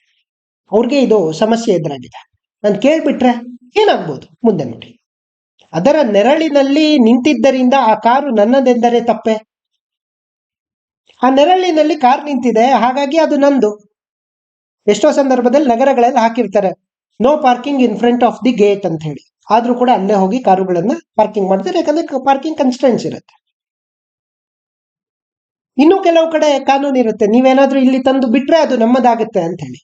ಅವ್ರಿಗೆ ಇದು ಸಮಸ್ಯೆ ಎದುರಾಗಿದೆ. ನಾನು ಕೇಳ್ಬಿಟ್ರೆ ಏನಾಗ್ಬೋದು? ಮುಂದೆ ನೋಡಿ. ಅದರ ನೆರಳಿನಲ್ಲಿ ನಿಂತಿದ್ದರಿಂದ ಆ ಕಾರು ನನ್ನದೆಂದರೆ ತಪ್ಪೆ? ಆ ನೆರಳಿನಲ್ಲಿ ಕಾರ್ ನಿಂತಿದೆ, ಹಾಗಾಗಿ ಅದು ನಂದು. ಎಷ್ಟೋ ಸಂದರ್ಭದಲ್ಲಿ ನಗರಗಳಲ್ಲಿ ಹಾಕಿರ್ತಾರೆ. No parking in front of the gate ಅಂತ ಹೇಳಿ. ಆದ್ರೂ ಕೂಡ ಅಲ್ಲೇ ಹೋಗಿ ಕಾರುಗಳನ್ನ ಪಾರ್ಕಿಂಗ್ ಮಾಡ್ತಾರೆ. ಯಾಕಂದ್ರೆ ಪಾರ್ಕಿಂಗ್ ಕನ್ಸ್ಟೆನ್ಸ್ ಇರುತ್ತೆ. ಇನ್ನು ಕೆಲವು ಕಡೆ ಕಾನೂನು ಇರುತ್ತೆ. ನೀವೇನಾದ್ರೂ ಇಲ್ಲಿ ತಂದು ಬಿಟ್ರೆ ಅದು ನಮ್ಮದಾಗುತ್ತೆ ಅಂತ ಹೇಳಿ.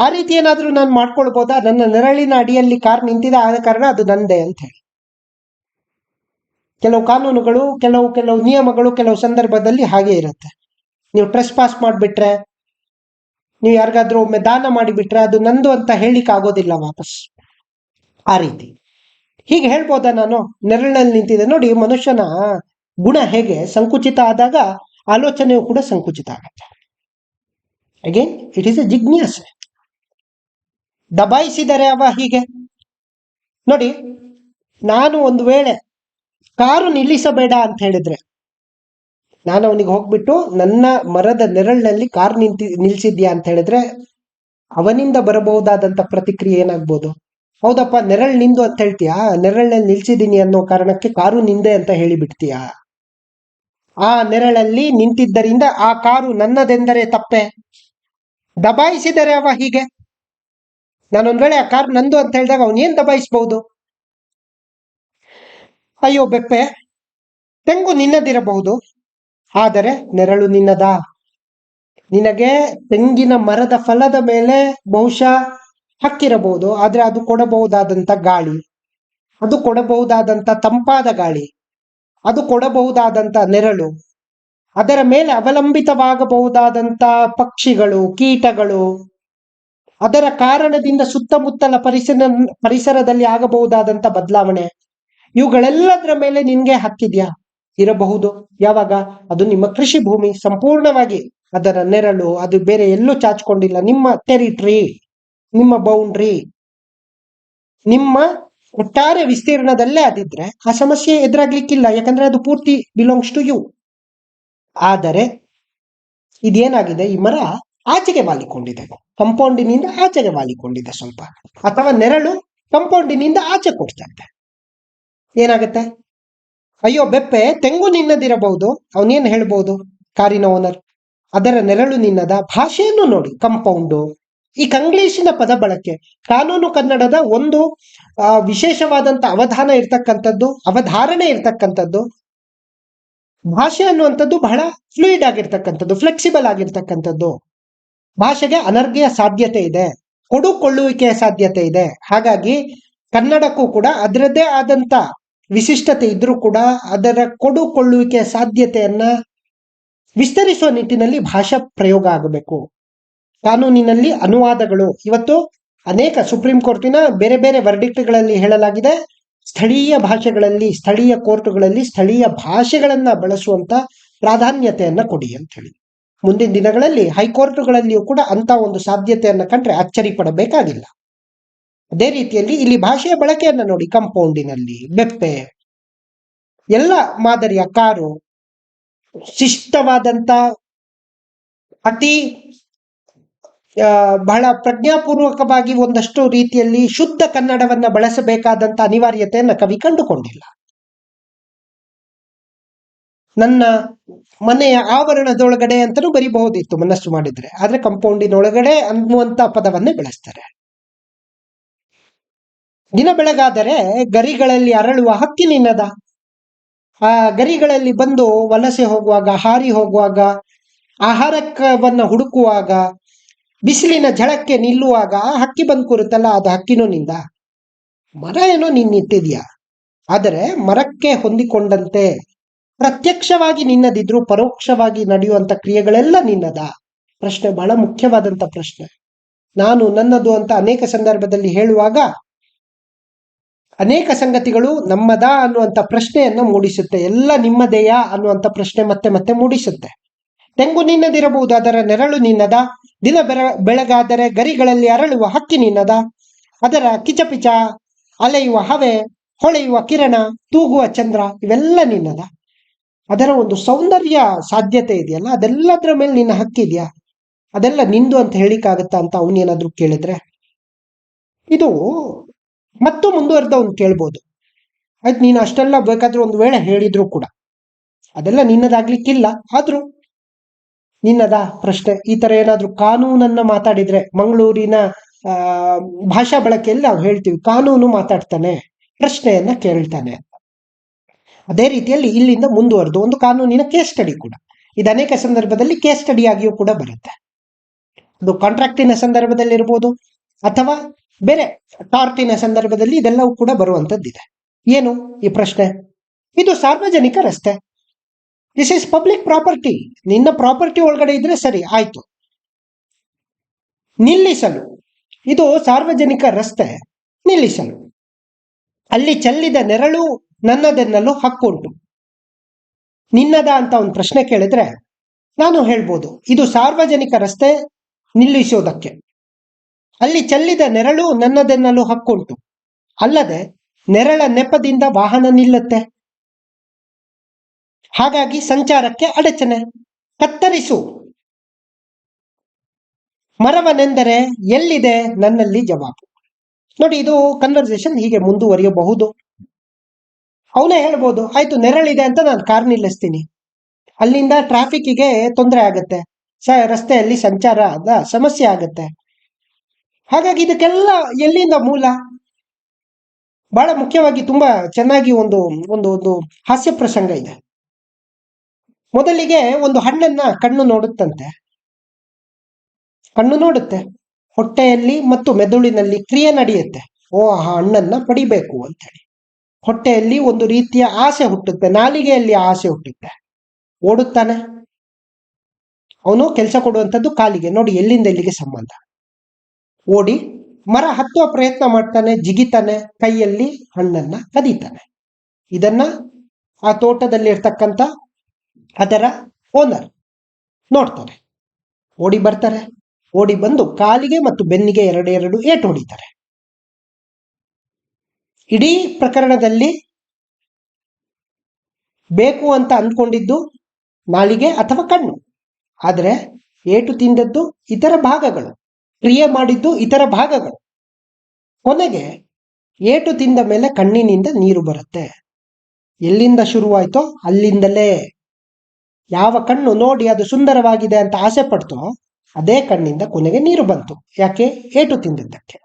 ಆ ರೀತಿ ಏನಾದ್ರೂ ನಾನು ಮಾಡ್ಕೊಳ್ಬೋದಾ? ನನ್ನ ನೆರಳಿನ ಅಡಿಯಲ್ಲಿ ಕಾರ್ ನಿಂತಿದೆ ಆದ ಕಾರಣ ಅದು ನಂದೇ ಅಂತ ಹೇಳಿ. ಕೆಲವು ಕಾನೂನುಗಳು, ಕೆಲವು ಕೆಲವು ನಿಯಮಗಳು, ಕೆಲವು ಸಂದರ್ಭದಲ್ಲಿ ಹಾಗೆ ಇರುತ್ತೆ. ನೀವು ಟ್ರೆಸ್ ಪಾಸ್ ಮಾಡಿಬಿಟ್ರೆ ನೀವು ಯಾರಿಗಾದ್ರೂ ಒಮ್ಮೆ ದಾನ ಮಾಡಿಬಿಟ್ರೆ ಅದು ನಂದು ಅಂತ ಹೇಳಿಕ್ ಆಗೋದಿಲ್ಲ ವಾಪಸ್. ಆ ರೀತಿ. ಹೀಗೆ ಹೇಳ್ಬೋದಾ ನಾನು? ನೆರಳಿನಲ್ಲಿ ನಿಂತಿದೆ ನೋಡಿ, ಮನುಷ್ಯನ ಗುಣ ಹೇಗೆ ಸಂಕುಚಿತ ಆದಾಗ ಆಲೋಚನೆಯು ಕೂಡ ಸಂಕುಚಿತ ಆಗುತ್ತೆ. ಅಗೇನ್ ಇಟ್ ಈಸ್ ಎ ಜಿಜ್ಞಾಸೆ ದಬಾಯಿಸಿದರೆ ಅವ ಹೀಗೆ. ನೋಡಿ, ನಾನು ಒಂದು ವೇಳೆ ಕಾರು ನಿಲ್ಲಿಸಬೇಡ ಅಂತ ಹೇಳಿದ್ರೆ ನಾನು ಅವನಿಗೆ ಹೋಗ್ಬಿಟ್ಟು ನನ್ನ ಮರದ ನೆರಳಿನಲ್ಲಿ ಕಾರ್ ನಿಂತಿ, ನಿಲ್ಸಿದ್ಯಾ ಅಂತ ಹೇಳಿದ್ರೆ, ಅವನಿಂದ ಬರಬಹುದಾದಂತ ಪ್ರತಿಕ್ರಿಯೆ ಏನಾಗ್ಬೋದು? ಹೌದಪ್ಪ, ನೆರಳು ನಿಂದು ಅಂತ ಹೇಳ್ತೀಯಾ? ನೆರಳಲ್ಲಿ ನಿಲ್ಸಿದ್ದೀನಿ ಅನ್ನೋ ಕಾರಣಕ್ಕೆ ಕಾರು ನಿಂದೆ ಅಂತ ಹೇಳಿಬಿಡ್ತೀಯಾ? ಆ ನೆರಳಲ್ಲಿ ನಿಂತಿದ್ದರಿಂದ ಆ ಕಾರು ನನ್ನದೆಂದರೆ ತಪ್ಪೆ? ದಬಾಯಿಸಿದರೆ ಅವ ಹೀಗೆ? ನಾನೊಂದ್ ವೇಳೆ ಆ ಕಾರು ನಂದು ಅಂತ ಹೇಳಿದಾಗ ಅವನ್ ಏನ್ ದಬಾಯಿಸ್ಬಹುದು? ಅಯ್ಯೋ, ಬೆಪ್ಪೆ, ತೆಂಗು ನಿನ್ನದಿರಬಹುದು. ಆದರೆ ನೆರಳು ನಿನ್ನದ? ನಿನಗೆ ತೆಂಗಿನ ಮರದ ಫಲದ ಮೇಲೆ ಬಹುಶಃ ಹಕ್ಕಿರಬಹುದು, ಆದ್ರೆ ಅದು ಕೊಡಬಹುದಾದಂತ ಗಾಳಿ. ಅದು ಕೊಡಬಹುದಾದಂತ ತಂಪಾದ ಗಾಳಿ. ಅದು ಕೊಡಬಹುದಾದಂತ ನೆರಳು. ಅದರ ಮೇಲೆ ಅವಲಂಬಿತವಾಗಬಹುದಾದಂತ ಪಕ್ಷಿಗಳು, ಕೀಟಗಳು. ಅದರ ಕಾರಣದಿಂದ ಸುತ್ತಮುತ್ತಲ ಪರಿಸರ, ಪರಿಸರದಲ್ಲಿ ಆಗಬಹುದಾದಂತ ಬದಲಾವಣೆ. ಇವುಗಳೆಲ್ಲದರ ಮೇಲೆ ನಿನ್ಗೆ ಹಕ್ಕಿದ್ಯಾ? ಇರಬಹುದು. ಯಾವಾಗ? ಅದು ನಿಮ್ಮ ಕೃಷಿ ಭೂಮಿ ಸಂಪೂರ್ಣವಾಗಿ ಅದರ ನೆರಳು, ಅದು ಬೇರೆ ಎಲ್ಲೂ ಚಾಚ್ಕೊಂಡಿಲ್ಲ. ನಿಮ್ಮ ಟೆರಿಟ್ರಿ ನಿಮ್ಮ ಬೌಂಡ್ರಿ ನಿಮ್ಮ ಒಟ್ಟಾರೆ ವಿಸ್ತೀರ್ಣದಲ್ಲೇ ಅದಿದ್ರೆ ಆ ಸಮಸ್ಯೆ ಎದುರಾಗ್ಲಿಕ್ಕಿಲ್ಲ. ಯಾಕಂದ್ರೆ ಅದು ಪೂರ್ತಿ ಬಿಲಾಂಗ್ಸ್ ಟು ಯು ಆದರೆ ಇದೇನಾಗಿದೆ? ಈ ಮರ ಆಚೆಗೆ ವಾಲಿಕೊಂಡಿದೆ ಕಂಪೌಂಡಿನಿಂದ ಆಚೆಗೆ ವಾಲಿಕೊಂಡಿದೆ ಸ್ವಲ್ಪ. ಅಥವಾ ನೆರಳು ಕಂಪೌಂಡಿನಿಂದ ಆಚೆ ಕೊಡ್ತಾ ಇದೆ. ಏನಾಗುತ್ತೆ? ಅಯ್ಯೋ, ಬೆಪ್ಪೆ, ತೆಂಗು ನಿನ್ನದಿರಬಹುದು. ಅವನೇನು ಹೇಳ್ಬೋದು? ಕಾರಿನ ಓನರ್ ಅದರ ನೆರಳು ನಿನ್ನದ ಭಾಷೆಯನ್ನು ನೋಡಿ ಕಂಪೌಂಡು ಈ ಕಂಗ್ಲೀಷಿನ ಪದ ಬಳಕೆ, ಕಾನೂನು ಕನ್ನಡದ ಒಂದು ವಿಶೇಷವಾದಂಥ ಅವಧಾನ ಇರ್ತಕ್ಕಂಥದ್ದು, ಅವಧಾರಣೆ ಇರ್ತಕ್ಕಂಥದ್ದು, ಭಾಷೆ ಅನ್ನುವಂಥದ್ದು ಬಹಳ ಫ್ಲೂಯಿಡ್ ಆಗಿರ್ತಕ್ಕಂಥದ್ದು ಫ್ಲೆಕ್ಸಿಬಲ್ ಆಗಿರ್ತಕ್ಕಂಥದ್ದು. ಭಾಷೆಗೆ ಅನರ್ಘ್ಯ ಸಾಧ್ಯತೆ ಇದೆ, ಕೊಡುಕೊಳ್ಳುವಿಕೆಯ ಸಾಧ್ಯತೆ ಇದೆ. ಹಾಗಾಗಿ ಕನ್ನಡಕ್ಕೂ ಕೂಡ ಅದರದ್ದೇ ಆದಂತ ವಿಶಿಷ್ಟತೆ ಇದ್ರೂ ಕೂಡ ಅದರ ಕೊಡುಕೊಳ್ಳುವಿಕೆಯ ಸಾಧ್ಯತೆಯನ್ನ ವಿಸ್ತರಿಸುವ ನಿಟ್ಟಿನಲ್ಲಿ ಭಾಷಾ ಪ್ರಯೋಗ ಆಗಬೇಕು. ಕಾನೂನಿನಲ್ಲಿ ಅನುವಾದಗಳು. ಇವತ್ತು ಅನೇಕ ಸುಪ್ರೀಂ ಕೋರ್ಟಿನ ಬೇರೆ ಬೇರೆ ವರ್ಡಿಕ್ಟ್ಗಳಲ್ಲಿ ಹೇಳಲಾಗಿದೆ, ಸ್ಥಳೀಯ ಭಾಷೆಗಳಲ್ಲಿ, ಸ್ಥಳೀಯ ಕೋರ್ಟುಗಳಲ್ಲಿ ಸ್ಥಳೀಯ ಭಾಷೆಗಳನ್ನ ಬಳಸುವಂತ ಪ್ರಾಧಾನ್ಯತೆಯನ್ನ ಕೊಡಿ ಅಂತ ಹೇಳಿ. ಮುಂದಿನ ದಿನಗಳಲ್ಲಿ ಹೈಕೋರ್ಟ್ಗಳಲ್ಲಿಯೂ ಕೂಡ ಅಂತ ಒಂದು ಸಾಧ್ಯತೆಯನ್ನ ಕಂಡ್ರೆ ಅಚ್ಚರಿ ಪಡಬೇಕಾಗಿಲ್ಲ. ಅದೇ ರೀತಿಯಲ್ಲಿ ಇಲ್ಲಿ ಭಾಷೆಯ ಬಳಕೆಯನ್ನ ನೋಡಿ ಕಂಪೌಂಡಿನಲ್ಲಿ ಬೆಪ್ಪೆ, ಎಲ್ಲ ಮಾದರಿಯ ಕಾರು, ಶಿಷ್ಟವಾದಂತ ಅತಿ ಬಹಳ ಪ್ರಜ್ಞಾಪೂರ್ವಕವಾಗಿ ಒಂದಷ್ಟು ರೀತಿಯಲ್ಲಿ ಶುದ್ಧ ಕನ್ನಡವನ್ನ ಬಳಸಬೇಕಾದಂತ ಅನಿವಾರ್ಯತೆಯನ್ನ ಕವಿ ಕಂಡುಕೊಂಡಿಲ್ಲ. ನನ್ನ ಮನೆಯ ಆವರಣದೊಳಗಡೆ ಅಂತಲೂ ಬರಿಬಹುದಿತ್ತು ಮನಸ್ಸು ಮಾಡಿದ್ರೆ. ಆದ್ರೆ ಕಂಪೌಂಡಿನೊಳಗಡೆ ಅನ್ನುವಂತ ಪದವನ್ನೇ ಬಳಸ್ತಾರೆ. ದಿನ ಬೆಳಗಾದರೆ ಗರಿಗಳಲ್ಲಿ ಅರಳುವ ಹಕ್ಕಿ ನಿನ್ನದ. ಆ ಗರಿಗಳಲ್ಲಿ ಬಂದು ವಲಸೆ ಹೋಗುವಾಗ, ಹಾರಿ ಹೋಗುವಾಗ ಆಹಾರವನ್ನು ಹುಡುಕುವಾಗ, ಬಿಸಿಲಿನ ಝಳಕ್ಕೆ ನಿಲ್ಲುವಾಗ ಹಕ್ಕಿ ಬಂದು ಕೂರುತ್ತಲ್ಲ ಅದು ಹಕ್ಕಿನೂ ನಿಂದ? ಮರ ಏನೋ ನಿನ್ನಿಟ್ಟಿದೆಯಾ? ಆದರೆ ಮರಕ್ಕೆ ಹೊಂದಿಕೊಂಡಂತೆ ಪ್ರತ್ಯಕ್ಷವಾಗಿ ನಿನ್ನದಿದ್ರು ಪರೋಕ್ಷವಾಗಿ ನಡೆಯುವಂತ ಕ್ರಿಯೆಗಳೆಲ್ಲ ನಿನ್ನದ? ಪ್ರಶ್ನೆ ಬಹಳ ಮುಖ್ಯವಾದಂತ ಪ್ರಶ್ನೆ. ನಾನು ನನ್ನದು ಅಂತ ಅನೇಕ ಸಂದರ್ಭದಲ್ಲಿ ಹೇಳುವಾಗ ಅನೇಕ ಸಂಗತಿಗಳು ನಮ್ಮದಾ ಅನ್ನುವಂಥ ಪ್ರಶ್ನೆಯನ್ನು ಮೂಡಿಸುತ್ತೆ. ಎಲ್ಲ ನಿಮ್ಮದೇಯಾ ಅನ್ನುವಂಥ ಪ್ರಶ್ನೆ ಮತ್ತೆ ಮತ್ತೆ ಮೂಡಿಸುತ್ತೆ. ತೆಂಗು ನಿನ್ನದಿರಬಹುದು ಅದರ ನೆರಳು ನಿನ್ನದ? ದಿನ ಬೆರ, ಬೆಳಗಾದರೆ ಗರಿಗಳಲ್ಲಿ ಅರಳುವ ಹಕ್ಕಿ ನಿನ್ನದ? ಅದರ ಕಿಚಪಿಚ, ಅಲೆಯುವ ಹವೆ, ಹೊಳೆಯುವ ಕಿರಣ, ತೂಗುವ ಚಂದ್ರ ಇವೆಲ್ಲ ನಿನ್ನದ? ಅದರ ಒಂದು ಸೌಂದರ್ಯ ಸಾಧ್ಯತೆ ಇದೆಯಲ್ಲ, ಅದೆಲ್ಲದರ ಮೇಲೆ ನಿನ್ನ ಹಕ್ಕಿದ್ಯಾ ಅದೆಲ್ಲ ನಿಂದು ಅಂತ ಹೇಳಿಕ್ಕಾಗತ್ತಾ ಅಂತ ಅವನೇನಾದ್ರೂ ಕೇಳಿದ್ರೆ? ಇದು ಮತ್ತು ಮುಂದುವರೆದ ಅವ್ನು ಕೇಳ್ಬೋದು. ಆಯ್ತು, ನೀನು ಅಷ್ಟೆಲ್ಲ ಬೇಕಾದ್ರೂ ಒಂದು ವೇಳೆ ಹೇಳಿದ್ರು ಕೂಡ. ಅದೆಲ್ಲ ನಿನ್ನದಾಗ್ಲಿಕ್ಕಿಲ್ಲ. ಆದ್ರೂ ನಿನ್ನದ ಪ್ರಶ್ನೆ, ಈ ತರ ಏನಾದ್ರೂ ಕಾನೂನನ್ನ ಮಾತಾಡಿದ್ರೆ ಮಂಗಳೂರಿನ ಭಾಷಾ ಬಳಕೆಯಲ್ಲಿ ನಾವು ಹೇಳ್ತೀವಿ, ಕಾನೂನು ಮಾತಾಡ್ತಾನೆ, ಪ್ರಶ್ನೆಯನ್ನ ಕೇಳ್ತಾನೆ ಅದೇ ರೀತಿಯಲ್ಲಿ ಇಲ್ಲಿಂದ ಮುಂದುವರೆದು ಒಂದು ಕಾನೂನಿನ ಕೇಸ್ ಸ್ಟಡಿ ಕೂಡ. ಇದು ಅನೇಕ ಸಂದರ್ಭದಲ್ಲಿ ಕೇಸ್ ಸ್ಟಡಿ ಆಗಿಯೂ ಕೂಡ ಬರುತ್ತೆ. ಅದು ಕಾಂಟ್ರಾಕ್ಟಿನ ಸಂದರ್ಭದಲ್ಲಿ ಇರ್ಬೋದು ಅಥವಾ ಬೇರೆ ಟಾರ್ಟಿನ ಸಂದರ್ಭದಲ್ಲಿ ಇದೆಲ್ಲವೂ ಕೂಡ ಬರುವಂತದ್ದಿದೆ ಏನು ಈ ಪ್ರಶ್ನೆ? ಇದು ಸಾರ್ವಜನಿಕ ರಸ್ತೆ. ದಿಸ್ ಇಸ್ ಪಬ್ಲಿಕ್ ಪ್ರಾಪರ್ಟಿ ನಿನ್ನ ಪ್ರಾಪರ್ಟಿ ಒಳಗಡೆ ಇದ್ರೆ ಸರಿ, ಆಯ್ತು. ನಿಲ್ಲಿಸಲು. ಇದು ಸಾರ್ವಜನಿಕ ರಸ್ತೆ. ನಿಲ್ಲಿಸಲು. ಅಲ್ಲಿ ಚೆಲ್ಲಿದ ನೆರಳು ನನ್ನದೆನ್ನಲು ಹಕ್ಕುಂಟು. ನಿನ್ನದ ಅಂತ ಒಂದು ಪ್ರಶ್ನೆ ಕೇಳಿದ್ರೆ ನಾನು ಹೇಳ್ಬೋದು, ಇದು ಸಾರ್ವಜನಿಕ ರಸ್ತೆ ನಿಲ್ಲಿಸೋದಕ್ಕೆ. ಅಲ್ಲಿ ಚೆಲ್ಲಿದ ನೆರಳು ನನ್ನದೆನ್ನಲು ಹಕ್ಕುಂಟು. ಅಲ್ಲದೆ ನೆರಳ ನೆಪದಿಂದ ವಾಹನ ನಿಲ್ಲುತ್ತೆ. ಹಾಗಾಗಿ ಸಂಚಾರಕ್ಕೆ ಅಡಚಣೆ. ಕತ್ತರಿಸು. ಮರವನೆಂದರೆ ಎಲ್ಲಿದೆ ನನ್ನಲ್ಲಿ ಜವಾಬು? ನೋಡಿ, ಇದು ಕನ್ವರ್ಸೇಷನ್ ಹೀಗೆ ಮುಂದುವರಿಯಬಹುದು. ಅವನೇ ಹೇಳ್ಬೋದು, ಆಯ್ತು, ನೆರಳಿದೆ ಅಂತ ನಾನು ಕಾರ್ ನಿಲ್ಲಿಸ್ತೀನಿ. ಅಲ್ಲಿಂದ ಟ್ರಾಫಿಕ್ಕಿಗೆ ತೊಂದರೆ ಆಗುತ್ತೆ. ಸ, ರಸ್ತೆಯಲ್ಲಿ ಸಂಚಾರದ ಸಮಸ್ಯೆ ಆಗುತ್ತೆ. ಹಾಗಾಗಿ ಇದಕ್ಕೆಲ್ಲ ಎಲ್ಲಿಂದ ಮೂಲ? ಬಹಳ ಮುಖ್ಯವಾಗಿ ತುಂಬಾ ಚೆನ್ನಾಗಿ ಒಂದು ಒಂದು ಒಂದು ಹಾಸ್ಯ ಪ್ರಸಂಗ ಇದೆ. ಮೊದಲಿಗೆ ಒಂದು ಹಣ್ಣನ್ನ ಕಣ್ಣು ನೋಡುತ್ತಂತೆ. ಕಣ್ಣು ನೋಡುತ್ತೆ. ಹೊಟ್ಟೆಯಲ್ಲಿ ಮತ್ತು ಮೆದುಳಿನಲ್ಲಿ ಕ್ರಿಯೆ ನಡೆಯುತ್ತೆ. ಓ, ಆ ಹಣ್ಣನ್ನ ಪಡಿಬೇಕು ಅಂತೇಳಿ. ಹೊಟ್ಟೆಯಲ್ಲಿ ಒಂದು ರೀತಿಯ ಆಸೆ ಹುಟ್ಟುತ್ತೆ. ನಾಲಿಗೆಯಲ್ಲಿ ಆಸೆ ಹುಟ್ಟುತ್ತೆ. ಓಡುತ್ತಾನೆ. ಅವನು ಕೆಲಸ ಕೊಡುವಂಥದ್ದು ಕಾಲಿಗೆ. ನೋಡಿ, ಎಲ್ಲಿಂದ ಎಲ್ಲಿಗೆ ಸಂಬಂಧ. ಓಡಿ ಮರ ಹತ್ತುವ ಪ್ರಯತ್ನ ಮಾಡ್ತಾನೆ, ಜಿಗಿತಾನೆ, ಕೈಯಲ್ಲಿ ಹಣ್ಣನ್ನ ಕದೀತಾನೆ. ಇದನ್ನ ಆ ತೋಟದಲ್ಲಿ ಇರ್ತಕ್ಕಂಥ ಅದರ ಓನರ್ ನೋಡ್ತಾರೆ. ಓಡಿ ಬರ್ತಾರೆ. ಓಡಿ ಬಂದು ಕಾಲಿಗೆ ಮತ್ತು ಬೆನ್ನಿಗೆ ಎರಡೆರಡು ಏಟು ಹೊಡಿತಾರೆ. ಇಡೀ ಪ್ರಕರಣದಲ್ಲಿ ಬೇಕು ಅಂತ ಅಂದ್ಕೊಂಡಿದ್ದು ನಾಲಿಗೆ ಅಥವಾ ಕಣ್ಣು. ಆದರೆ ಏಟು ತಿಂದದ್ದು ಇತರ ಭಾಗಗಳು. ಕ್ರಿಯೆ ಮಾಡಿದ್ದು ಇತರ ಭಾಗಗಳು. ಕೊನೆಗೆ ಏಟು ತಿಂದ ಮೇಲೆ ಕಣ್ಣಿನಿಂದ ನೀರು ಬರುತ್ತೆ. ಎಲ್ಲಿಂದ ಶುರುವಾಯ್ತೋ ಅಲ್ಲಿಂದಲೇ. ಯಾವ ಕಣ್ಣು ನೋಡಿ ಅದು ಸುಂದರವಾಗಿದೆ ಅಂತ ಆಸೆ ಪಡ್ತೋ ಅದೇ ಕಣ್ಣಿಂದ ಕೊನೆಗೆ ನೀರು ಬಂತು. ಯಾಕೆ? ಏಟು ತಿಂದಿದ್ದಕ್ಕೆ.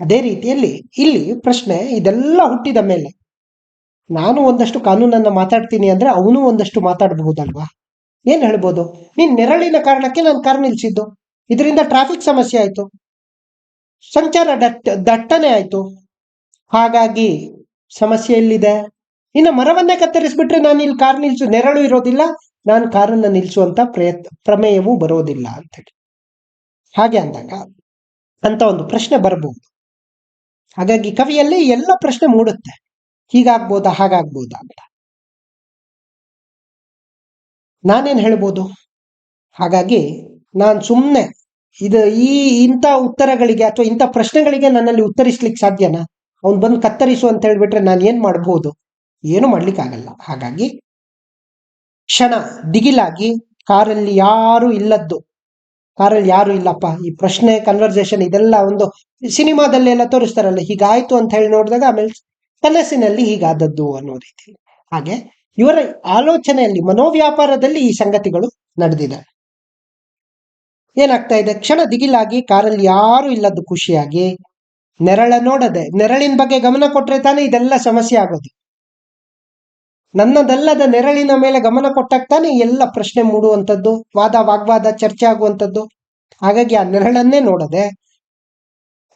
ಅದೇ ರೀತಿಯಲ್ಲಿ ಇಲ್ಲಿ ಪ್ರಶ್ನೆ ಇದೆಲ್ಲ ಹುಟ್ಟಿದ ಮೇಲೆ. ನಾನು ಒಂದಷ್ಟು ಕಾನೂನನ್ನ ಮಾತಾಡ್ತೀನಿ ಅಂದ್ರೆ ಅವನು ಒಂದಷ್ಟು ಮಾತಾಡಬಹುದಲ್ವಾ? ಏನು ಹೇಳ್ಬೋದು? ನೀನು ನೆರಳಿನ ಕಾರಣಕ್ಕೆ ನಾನು ಕಾರ್ ನಿಲ್ಸಿದ್ದು. ಇದರಿಂದ ಟ್ರಾಫಿಕ್ ಸಮಸ್ಯೆ ಆಯಿತು. ಸಂಚಾರ ದಟ್ಟ ದಟ್ಟಣೆ ಆಯ್ತು. ಹಾಗಾಗಿ ಸಮಸ್ಯೆ ಎಲ್ಲಿದೆ? ಇನ್ನು ಮರವನ್ನೇ ಕತ್ತರಿಸ್ಬಿಟ್ರೆ ನಾನು ಇಲ್ಲಿ ಕಾರ್ ನಿಲ್ಸು, ನೆರಳು ಇರೋದಿಲ್ಲ, ನಾನು ಕಾರನ್ನ ನಿಲ್ಲಿಸುವಂತ ಪ್ರಯತ್ನ ಪ್ರಮೇಯವೂ ಬರೋದಿಲ್ಲ ಅಂತೇಳಿ. ಹಾಗೆ ಅಂದಾಗ ಅಂತ ಒಂದು ಪ್ರಶ್ನೆ ಬರಬಹುದು ಹಾಗಾಗಿ ಕವಿಯಲ್ಲಿ ಎಲ್ಲ ಪ್ರಶ್ನೆ ಮೂಡುತ್ತೆ. ಹೀಗಾಗ್ಬೋದಾ, ಹಾಗಾಗ್ಬೋದಾ ಅಂತ. ನಾನೇನ್ ಹೇಳ್ಬೋದು? ಹಾಗಾಗಿ ನಾನು ಸುಮ್ಮನೆ ಇದು ಈ ಇಂಥ ಉತ್ತರಗಳಿಗೆ ಅಥವಾ ಇಂಥ ಪ್ರಶ್ನೆಗಳಿಗೆ ನನ್ನಲ್ಲಿ ಉತ್ತರಿಸ್ಲಿಕ್ಕೆ ಸಾಧ್ಯನಾ? ಅವ್ನು ಬಂದು ಕತ್ತರಿಸು ಅಂತ ಹೇಳ್ಬಿಟ್ರೆ ನಾನು ಏನು ಮಾಡ್ಬೋದು? ಏನು ಮಾಡ್ಲಿಕ್ಕಾಗಲ್ಲ. ಹಾಗಾಗಿ ಕ್ಷಣ, ದಿಗಿಲಾಗಿ ಕಾರಲ್ಲಿ ಯಾರು ಇಲ್ಲದ್ದು. ಕಾರಲ್ಲಿ ಯಾರು ಇಲ್ಲಪ್ಪ. ಈ ಪ್ರಶ್ನೆ ಕನ್ವರ್ಸೇಷನ್ ಇದೆಲ್ಲ ಒಂದು ಸಿನಿಮಾದಲ್ಲಿ ಎಲ್ಲ ತೋರಿಸ್ತಾರಲ್ಲ, ಹೀಗಾಯ್ತು ಅಂತ ಹೇಳಿ ನೋಡಿದಾಗ ಆಮೇಲೆ ಕನಸಿನಲ್ಲಿ ಹೀಗಾದದ್ದು ಅನ್ನೋ ರೀತಿ. ಹಾಗೆ ಇವರ ಆಲೋಚನೆಯಲ್ಲಿ, ಮನೋವ್ಯಾಪಾರದಲ್ಲಿ ಈ ಸಂಗತಿಗಳು ನಡೆದಿದೆ. ಏನಾಗ್ತಾ ಇದೆ? ಕ್ಷಣ ದಿಗಿಲಾಗಿ ಕಾರಲ್ಲಿ ಯಾರು ಇಲ್ಲದ್ದು ಖುಷಿಯಾಗಿ ನೆರಳ ನೋಡದೆ, ನೆರಳಿನ ಬಗ್ಗೆ ಗಮನ ಕೊಟ್ರೆ ತಾನೇ ಇದೆಲ್ಲ ಸಮಸ್ಯೆ ಆಗೋದು. ನನ್ನದಲ್ಲದ ನೆರಳಿನ ಮೇಲೆ ಗಮನ ಕೊಟ್ಟಾಗ ತಾನೇ ಎಲ್ಲ ಪ್ರಶ್ನೆ ಮೂಡುವಂಥದ್ದು, ವಾದ, ವಾಗ್ವಾದ, ಚರ್ಚೆ ಆಗುವಂಥದ್ದು. ಹಾಗಾಗಿ ಆ ನೆರಳನ್ನೇ ನೋಡದೆ,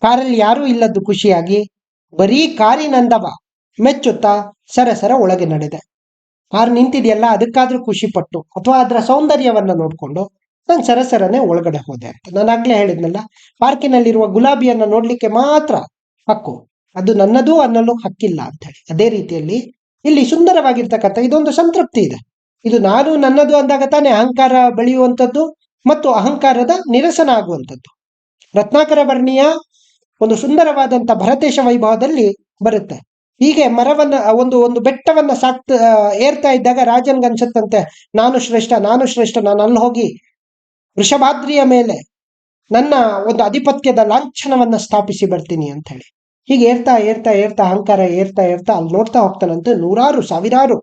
ಕಾರಲ್ಲಿ ಯಾರೂ ಇಲ್ಲದ್ದು ಖುಷಿಯಾಗಿ ಬರೀ ಕಾರಿನಂದವ ಮೆಚ್ಚುತ್ತಾ ಸರಸರ ಒಳಗೆ ನಡೆದೆ. ಕಾರ್ ನಿಂತಿದೆಯಲ್ಲ, ಅದಕ್ಕಾದ್ರೂ ಖುಷಿ ಪಟ್ಟು, ಅಥವಾ ಅದರ ಸೌಂದರ್ಯವನ್ನ ನೋಡ್ಕೊಂಡು ನಾನು ಸರಸರನೆ ಒಳಗಡೆ ಹೋದೆ ಅಂತ. ನಾನು ಆಗ್ಲೇ ಹೇಳಿದ್ನಲ್ಲ, ಪಾರ್ಕಿನಲ್ಲಿರುವ ಗುಲಾಬಿಯನ್ನ ನೋಡ್ಲಿಕ್ಕೆ ಮಾತ್ರ ಹಕ್ಕು. ಅದು ನನ್ನದು ಅನ್ನಲು ಹಕ್ಕಿಲ್ಲ ಅಂತ ಹೇಳಿ. ಅದೇ ರೀತಿಯಲ್ಲಿ ಇಲ್ಲಿ ಸುಂದರವಾಗಿರ್ತಕ್ಕಂಥ ಇದೊಂದು ಸಂತೃಪ್ತಿ ಇದೆ. ಇದು ನಾನು ನನ್ನದು ಅಂದಾಗ ತಾನೇ ಅಹಂಕಾರ ಬೆಳೆಯುವಂಥದ್ದು ಮತ್ತು ಅಹಂಕಾರದ ನಿರಸನ ಆಗುವಂಥದ್ದು. ರತ್ನಾಕರ ವರ್ಣಿಯ ಒಂದು ಸುಂದರವಾದಂಥ ಭರತೇಶ ವೈಭವದಲ್ಲಿ ಬರುತ್ತೆ. ಹೀಗೆ ಮರವನ್ನ, ಒಂದು ಒಂದು ಬೆಟ್ಟವನ್ನ ಸಾಕ್ತ ಏರ್ತಾ ಇದ್ದಾಗ ರಾಜನ್ಗನ್ಸುತ್ತಂತೆ, ನಾನು ಶ್ರೇಷ್ಠ ನಾನು ಶ್ರೇಷ್ಠ, ನಾನು ಅಲ್ಲಿ ಹೋಗಿ ವೃಷಭಾದ್ರಿಯ ಮೇಲೆ ನನ್ನ ಒಂದು ಅಧಿಪತ್ಯದ ಲಾಂಛನವನ್ನ ಸ್ಥಾಪಿಸಿ ಬರ್ತೀನಿ ಅಂತ ಹೇಳಿ. ಹೀಗೆ ಏರ್ತಾ ಏರ್ತಾ ಏರ್ತಾ ಅಹಂಕಾರ ಏರ್ತಾ ಏರ್ತಾ ಅಲ್ಲಿ ನೋಡ್ತಾ ಹೋಗ್ತಾನಂತೆ ನೂರಾರು, ಸಾವಿರಾರು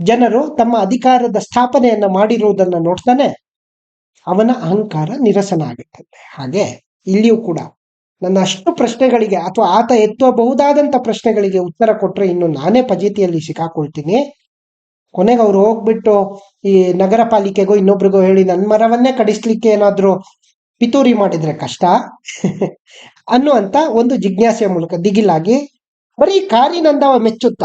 ಜನರು ತಮ್ಮ ಅಧಿಕಾರದ ಸ್ಥಾಪನೆಯನ್ನ ಮಾಡಿರುವುದನ್ನ ನೋಡ್ತಾನೆ ಅವನ ಅಹಂಕಾರ ನಿರಸನ ಆಗುತ್ತದೆ ಹಾಗೆ ಇಲ್ಲಿಯೂ ಕೂಡ ನನ್ನ ಅಷ್ಟು ಪ್ರಶ್ನೆಗಳಿಗೆ ಅಥವಾ ಆತ ಎತ್ತಬಹುದಾದಂತ ಪ್ರಶ್ನೆಗಳಿಗೆ ಉತ್ತರ ಕೊಟ್ರೆ ಇನ್ನು ನಾನೇ ಪಜೀತಿಯಲ್ಲಿ ಸಿಕ್ಕಾಕೊಳ್ತೀನಿ. ಕೊನೆಗೆ ಅವ್ರು ಹೋಗ್ಬಿಟ್ಟು ಈ ನಗರ ಪಾಲಿಕೆಗೋ ಇನ್ನೊಬ್ರಿಗೋ ಹೇಳಿ ನನ್ನ ಮರವನ್ನೇ ಕಡಿಸ್ಲಿಕ್ಕೆ ಏನಾದ್ರು ಪಿತೂರಿ ಮಾಡಿದ್ರೆ ಕಷ್ಟ? ಅನ್ನುವಂತ ಒಂದು ಜಿಜ್ಞಾಸೆಯ ಮೂಲಕ ದಿಗಿಲಾಗಿ, ಬರೀ ಕಾರಿನಂದವ ಮೆಚ್ಚುತ್ತ?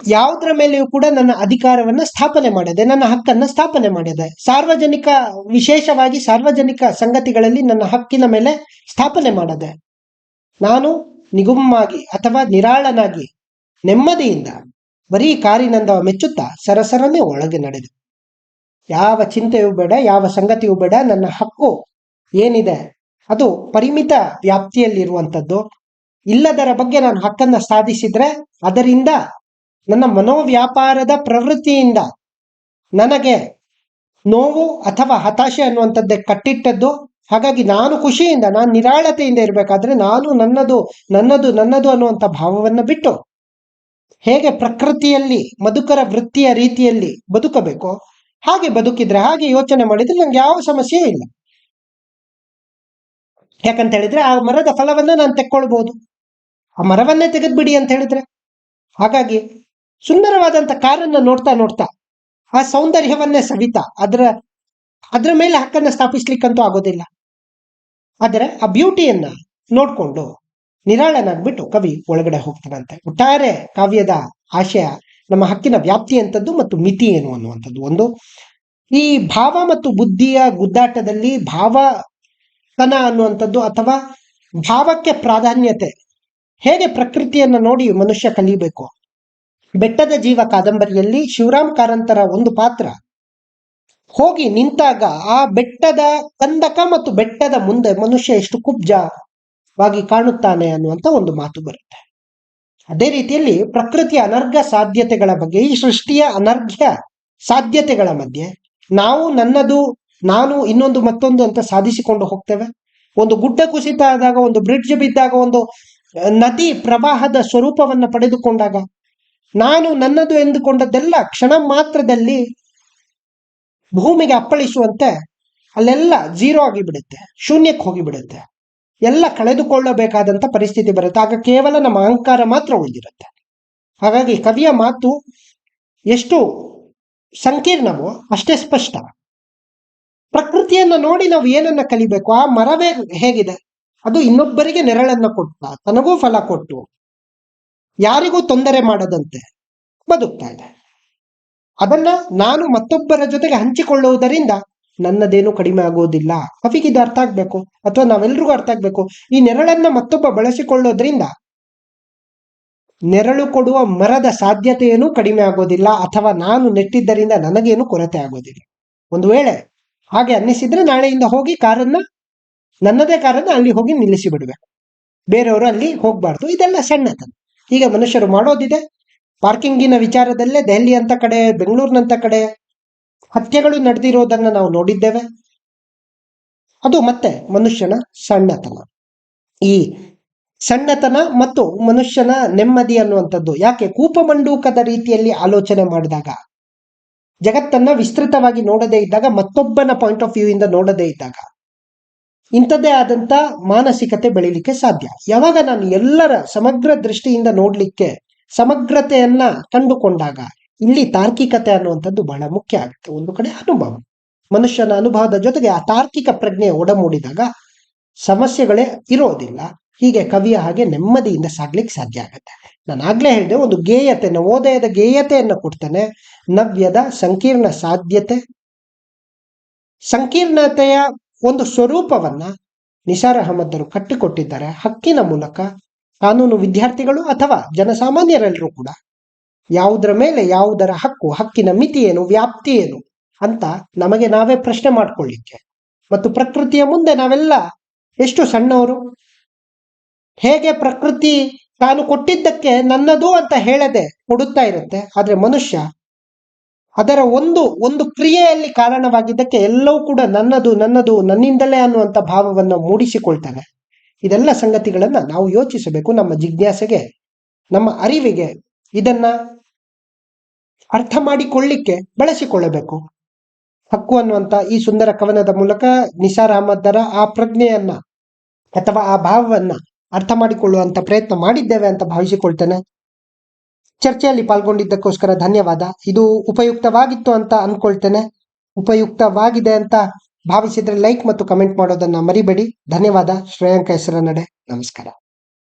ಯಾವುದರ ಮೇಲೆಯೂ ಕೂಡ ನನ್ನ ಅಧಿಕಾರವನ್ನ ಸ್ಥಾಪನೆ ಮಾಡಿದೆ ನನ್ನ ಹಕ್ಕನ್ನ ಸ್ಥಾಪನೆ ಮಾಡಿದೆ ಸಾರ್ವಜನಿಕ, ವಿಶೇಷವಾಗಿ ಸಾರ್ವಜನಿಕ ಸಂಗತಿಗಳಲ್ಲಿ ನನ್ನ ಹಕ್ಕಿನ ಮೇಲೆ ಸ್ಥಾಪನೆ ಮಾಡದೆ ನಾನು ನಿಗುಮ್ಮಾಗಿ ಅಥವಾ ನಿರಾಳನಾಗಿ, ನೆಮ್ಮದಿಯಿಂದ ಬರೀ ಕಾರಿನಂದವ ಮೆಚ್ಚುತ್ತಾ ಸರಸರನೆ ಒಳಗೆ ನಡೆದು. ಯಾವ ಚಿಂತೆಯೂ ಬೇಡ, ಯಾವ ಸಂಗತಿಯೂ ಬೇಡ, ನನ್ನ ಹಕ್ಕು ಏನಿದೆ? ಅದು ಪರಿಮಿತ ವ್ಯಾಪ್ತಿಯಲ್ಲಿರುವಂಥದ್ದು. ಇಲ್ಲದರ ಬಗ್ಗೆ ನಾನು ಹಕ್ಕನ್ನು ಸಾಧಿಸಿದರೆ ಅದರಿಂದ ನನ್ನ ಮನೋವ್ಯಾಪಾರದ ಪ್ರವೃತ್ತಿಯಿಂದ ನನಗೆ ನೋವು ಅಥವಾ ಹತಾಶೆ ಅನ್ನುವಂಥದ್ದೇ ಕಟ್ಟಿಟ್ಟದ್ದು. ಹಾಗಾಗಿ ನಾನು ಖುಷಿಯಿಂದ, ನಾನು ನಿರಾಳತೆಯಿಂದ ಇರಬೇಕಾದ್ರೆ ನಾನು ನನ್ನದು ನನ್ನದು ನನ್ನದು ಅನ್ನುವಂಥ ಭಾವವನ್ನು ಬಿಟ್ಟು ಹೇಗೆ ಪ್ರಕೃತಿಯಲ್ಲಿ ಮಧುಕರ ವೃತ್ತಿಯ ರೀತಿಯಲ್ಲಿ ಬದುಕಬೇಕು ಹಾಗೆ ಬದುಕಿದ್ರೆ ಹಾಗೆ ಯೋಚನೆ ಮಾಡಿದ್ರೆ ನಂಗೆ ಯಾವ ಸಮಸ್ಯೆ ಇಲ್ಲ. ಯಾಕಂತ ಹೇಳಿದ್ರೆ ಆ ಮರದ ಫಲವನ್ನ ನಾನು ತೆಕ್ಕೊಳ್ಬಹುದು ಆ ಮರವನ್ನೇ ತೆಗೆದ್ಬಿಡಿ ಅಂತ ಹೇಳಿದ್ರೆ. ಹಾಗಾಗಿ ಸುಂದರವಾದಂತ ಕಾರನ್ನ ನೋಡ್ತಾ ನೋಡ್ತಾ ಆ ಸೌಂದರ್ಯವನ್ನೇ ಸವಿತಾ ಅದರ ಅದರ ಮೇಲೆ ಹಕ್ಕನ್ನು ಸ್ಥಾಪಿಸ್ಲಿಕ್ಕಂತೂ ಆಗೋದಿಲ್ಲ. ಆದರೆ ಆ ಬ್ಯೂಟಿಯನ್ನ ನೋಡ್ಕೊಂಡು ನಿರಾಳನಾಗ್ಬಿಟ್ಟು ಕವಿ ಒಳಗಡೆ ಹೋಗ್ತಾನಂತೆ. ಒಟ್ಟಾರೆ ಕಾವ್ಯದ ಆಶಯ ನಮ್ಮ ಹಕ್ಕಿನ ವ್ಯಾಪ್ತಿ ಅಂತದ್ದು ಮತ್ತು ಮಿತಿ ಏನು ಅನ್ನುವಂಥದ್ದು ಒಂದು. ಈ ಭಾವ ಮತ್ತು ಬುದ್ಧಿಯ ಗುದ್ದಾಟದಲ್ಲಿ ಭಾವತನ ಅನ್ನುವಂಥದ್ದು ಅಥವಾ ಭಾವಕ್ಕೆ ಪ್ರಾಧಾನ್ಯತೆ ಹೇಗೆ ಪ್ರಕೃತಿಯನ್ನು ನೋಡಿ ಮನುಷ್ಯ ಕಲಿಬೇಕು? ಬೆಟ್ಟದ ಜೀವ ಕಾದಂಬರಿಯಲ್ಲಿ ಶಿವರಾಮ್ ಕಾರಂತರ ಒಂದು ಪಾತ್ರ. ಹೋಗಿ ನಿಂತಾಗ ಆ ಬೆಟ್ಟದ ಕಂದಕ ಮತ್ತು ಬೆಟ್ಟದ ಮುಂದೆ ಮನುಷ್ಯ ಎಷ್ಟು ಕುಬ್ಜವಾಗಿ ಕಾಣುತ್ತಾನೆ ಅನ್ನುವಂತ ಒಂದು ಮಾತು ಬರುತ್ತೆ. ಅದೇ ರೀತಿಯಲ್ಲಿ ಪ್ರಕೃತಿಯ ಅನರ್ಘ ಸಾಧ್ಯತೆಗಳ ಬಗ್ಗೆ, ಈ ಸೃಷ್ಟಿಯ ಅನರ್ಘ್ಯ ಸಾಧ್ಯತೆಗಳ ಮಧ್ಯೆ ನಾವು ನನ್ನದು, ನಾನು ಇನ್ನೊಂದು ಮತ್ತೊಂದು ಅಂತ ಸಾಧಿಸಿಕೊಂಡು ಹೋಗ್ತೇವೆ. ಒಂದು ಗುಡ್ಡ ಕುಸಿತ ಆದಾಗ ಒಂದು ಬ್ರಿಡ್ಜ್ ಬಿದ್ದಾಗ, ಒಂದು ನದಿ ಪ್ರವಾಹದ ಸ್ವರೂಪವನ್ನು ಪಡೆದುಕೊಂಡಾಗ, ನಾನು ನನ್ನದು ಎಂದುಕೊಂಡದ್ದೆಲ್ಲ ಕ್ಷಣ ಮಾತ್ರದಲ್ಲಿ ಭೂಮಿಗೆ ಅಪ್ಪಳಿಸುವಂತೆ ಅಲ್ಲೆಲ್ಲ ಜೀರೋ ಆಗಿಬಿಡುತ್ತೆ, ಶೂನ್ಯಕ್ಕೆ ಹೋಗಿ ಬಿಡುತ್ತೆ ಎಲ್ಲ ಕಳೆದುಕೊಳ್ಳಬೇಕಾದಂತ ಪರಿಸ್ಥಿತಿ ಬರುತ್ತೆ. ಆಗ ಕೇವಲ ನಮ್ಮ ಅಹಂಕಾರ ಮಾತ್ರ ಉಳಿದಿರುತ್ತೆ. ಹಾಗಾಗಿ ಕವಿಯ ಮಾತು ಎಷ್ಟು ಸಂಕೀರ್ಣವೋ ಅಷ್ಟೇ ಸ್ಪಷ್ಟ. ಪ್ರಕೃತಿಯನ್ನ ನೋಡಿ ನಾವು ಏನನ್ನ ಕಲಿಬೇಕು? ಆ ಮರವೇ ಹೇಗಿದೆ? ಅದು ಇನ್ನೊಬ್ಬರಿಗೆ ನೆರಳನ್ನ ಕೊಟ್ಟ, ತನಗೂ ಫಲ ಕೊಟ್ಟು, ಯಾರಿಗೂ ತೊಂದರೆ ಮಾಡದಂತೆ ಬದುಕ್ತಾ ಇದೆ. ಅದನ್ನ ನಾನು ಮತ್ತೊಬ್ಬರ ಜೊತೆಗೆ ಹಂಚಿಕೊಳ್ಳುವುದರಿಂದ ನನ್ನದೇನು ಕಡಿಮೆ ಆಗೋದಿಲ್ಲ. ಕವಿಗೆ ಇದು ಅರ್ಥ ಆಗ್ಬೇಕು, ಅಥವಾ ನಾವೆಲ್ರಿಗೂ ಅರ್ಥ ಆಗ್ಬೇಕು. ಈ ನೆರಳನ್ನ ಮತ್ತೊಬ್ಬ ಬಳಸಿಕೊಳ್ಳೋದ್ರಿಂದ ನೆರಳು ಕೊಡುವ ಮರದ ಸಾಧ್ಯತೆಯೇನೂ ಕಡಿಮೆ ಆಗೋದಿಲ್ಲ, ಅಥವಾ ನಾನು ನೆಟ್ಟಿದ್ದರಿಂದ ನನಗೇನು ಕೊರತೆ ಆಗೋದಿಲ್ಲ. ಒಂದು ವೇಳೆ ಹಾಗೆ ಅನ್ನಿಸಿದ್ರೆ ನಾಳೆಯಿಂದ ಹೋಗಿ ಕಾರನ್ನ, ನನ್ನದೇ ಕಾರನ್ನ ಅಲ್ಲಿ ಹೋಗಿ ನಿಲ್ಲಿಸಿ ಬಿಡಬೇಕು. ಬೇರೆಯವರು ಅಲ್ಲಿ ಹೋಗಬಾರ್ದು. ಇದೆಲ್ಲ ಸಣ್ಣತನ. ಈಗ ಮನುಷ್ಯರು ಮಾಡೋದಿದೆ. ಪಾರ್ಕಿಂಗಿನ ವಿಚಾರದಲ್ಲೇ ದೆಹಲಿ ಅಂತ ಕಡೆ, ಬೆಂಗಳೂರಿನಂತ ಕಡೆ ಹತ್ಯೆಗಳು ನಡೆದಿರೋದನ್ನ ನಾವು ನೋಡಿದ್ದೇವೆ. ಅದು ಮತ್ತೆ ಮನುಷ್ಯನ ಸಣ್ಣತನ. ಈ ಸಣ್ಣತನ ಮತ್ತು ಮನುಷ್ಯನ ನೆಮ್ಮದಿ ಅನ್ನುವಂಥದ್ದು ಯಾಕೆ? ಕೂಪಮಂಡೂಕದ ರೀತಿಯಲ್ಲಿ ಆಲೋಚನೆ ಮಾಡಿದಾಗ, ಜಗತ್ತನ್ನ ವಿಸ್ತೃತವಾಗಿ ನೋಡದೇ ಇದ್ದಾಗ, ಮತ್ತೊಬ್ಬನ ಪಾಯಿಂಟ್ ಆಫ್ ವ್ಯೂ ಇಂದ ನೋಡದೇ ಇದ್ದಾಗ, ಇಂಥದ್ದೇ ಆದಂತ ಮಾನಸಿಕತೆ ಬೆಳಿಲಿಕ್ಕೆ ಸಾಧ್ಯ. ಯಾವಾಗ ನಾನು ಎಲ್ಲರ ಸಮಗ್ರ ದೃಷ್ಟಿಯಿಂದ ನೋಡಲಿಕ್ಕೆ ಸಮಗ್ರತೆಯನ್ನ ಕಂಡುಕೊಂಡಾಗ ಇಲ್ಲಿ ತಾರ್ಕಿಕತೆ ಅನ್ನುವಂಥದ್ದು ಬಹಳ ಮುಖ್ಯ ಆಗುತ್ತೆ. ಒಂದು ಕಡೆ ಅನುಭವ. ಮನುಷ್ಯನ ಅನುಭವದ ಜೊತೆಗೆ ಆ ತಾರ್ಕಿಕ ಪ್ರಜ್ಞೆ ಒಡಮೂಡಿದಾಗ ಸಮಸ್ಯೆಗಳೇ ಇರೋದಿಲ್ಲ. ಹೀಗೆ ಕವಿಯ ಹಾಗೆ ನೆಮ್ಮದಿಯಿಂದ ಸಾಗ್ಲಿಕ್ಕೆ ಸಾಧ್ಯ ಆಗುತ್ತೆ. ನಾನು ಆಗ್ಲೇ ಹೇಳಿದೆ, ಒಂದು ಗೇಯತೆ ನವೋದಯದ ಗೇಯತೆಯನ್ನು ಕೊಡ್ತೇನೆ. ನವ್ಯದ ಸಂಕೀರ್ಣ ಸಾಧ್ಯತೆ. ಸಂಕೀರ್ಣತೆಯ ಒಂದು ಸ್ವರೂಪವನ್ನ ನಿಸಾರ್ ಕಟ್ಟಿಕೊಟ್ಟಿದ್ದಾರೆ. ಹಕ್ಕಿನ ಮೂಲಕ, ಕಾನೂನು ವಿದ್ಯಾರ್ಥಿಗಳು ಅಥವಾ ಜನಸಾಮಾನ್ಯರೆಲ್ಲರೂ ಕೂಡ. ಯಾವುದರ ಮೇಲೆ ಯಾವುದರ ಹಕ್ಕು, ಹಕ್ಕಿನ ಮಿತಿ ಏನು, ವ್ಯಾಪ್ತಿ ಏನು ಅಂತ ನಮಗೆ ನಾವೇ ಪ್ರಶ್ನೆ ಮಾಡ್ಕೊಳ್ಳಿಕ್ಕೆ. ಮತ್ತು ಪ್ರಕೃತಿಯ ಮುಂದೆ ನಾವೆಲ್ಲ ಎಷ್ಟು ಸಣ್ಣವರು? ಹೇಗೆ ಪ್ರಕೃತಿ ತಾನು ಕೊಟ್ಟಿದ್ದಕ್ಕೆ ನನ್ನದು ಅಂತ ಹೇಳದೆ ಕೊಡುತ್ತಾ ಇರುತ್ತೆ. ಆದರೆ ಮನುಷ್ಯ ಅದರ ಒಂದು ಒಂದು ಕ್ರಿಯೆಯಲ್ಲಿ ಕಾರಣವಾಗಿದ್ದಕ್ಕೆ ಎಲ್ಲವೂ ಕೂಡ ನನ್ನದು ನನ್ನದು, ನನ್ನಿಂದಲೇ ಅನ್ನುವಂಥ ಭಾವವನ್ನು ಮೂಡಿಸಿಕೊಳ್ತಾನೆ ಇದೆಲ್ಲ ಸಂಗತಿಗಳನ್ನ ನಾವು ಯೋಚಿಸಬೇಕು ನಮ್ಮ ಜಿಜ್ಞಾಸೆಗೆ, ನಮ್ಮ ಅರಿವಿಗೆ. ಇದನ್ನ ಅರ್ಥ ಮಾಡಿಕೊಳ್ಳಿಕ್ಕೆ ಬಳಸಿಕೊಳ್ಳಬೇಕು. ಹಕ್ಕು ಅನ್ನುವಂತ ಈ ಸುಂದರ ಕವನದ ಮೂಲಕ ನಿಸಾರ್ ಅಹಮದರ ಆ ಪ್ರಜ್ಞೆಯನ್ನ ಅಥವಾ ಆ ಭಾವವನ್ನ ಅರ್ಥ ಮಾಡಿಕೊಳ್ಳುವಂಥ ಪ್ರಯತ್ನ ಮಾಡಿದ್ದೇವೆ ಅಂತ ಭಾವಿಸಿಕೊಳ್ತೇನೆ. ಚರ್ಚೆಯಲ್ಲಿ ಪಾಲ್ಗೊಂಡಿದ್ದಕ್ಕೋಸ್ಕರ ಧನ್ಯವಾದ. ಇದು ಉಪಯುಕ್ತವಾಗಿತ್ತು ಅಂತ ಅನ್ಕೊಳ್ತೇನೆ ಉಪಯುಕ್ತವಾಗಿದೆ ಅಂತ ಭಾವಿಸಿದ್ರೆ ಲೈಕ್ ಮತ್ತು ಕಮೆಂಟ್ ಮಾಡೋದನ್ನ ಮರಿಬೇಡಿ. ಧನ್ಯವಾದ. ಶ್ರೇಯಾಂಕ ಹೆಸರ ನಡೆ ನಮಸ್ಕಾರ.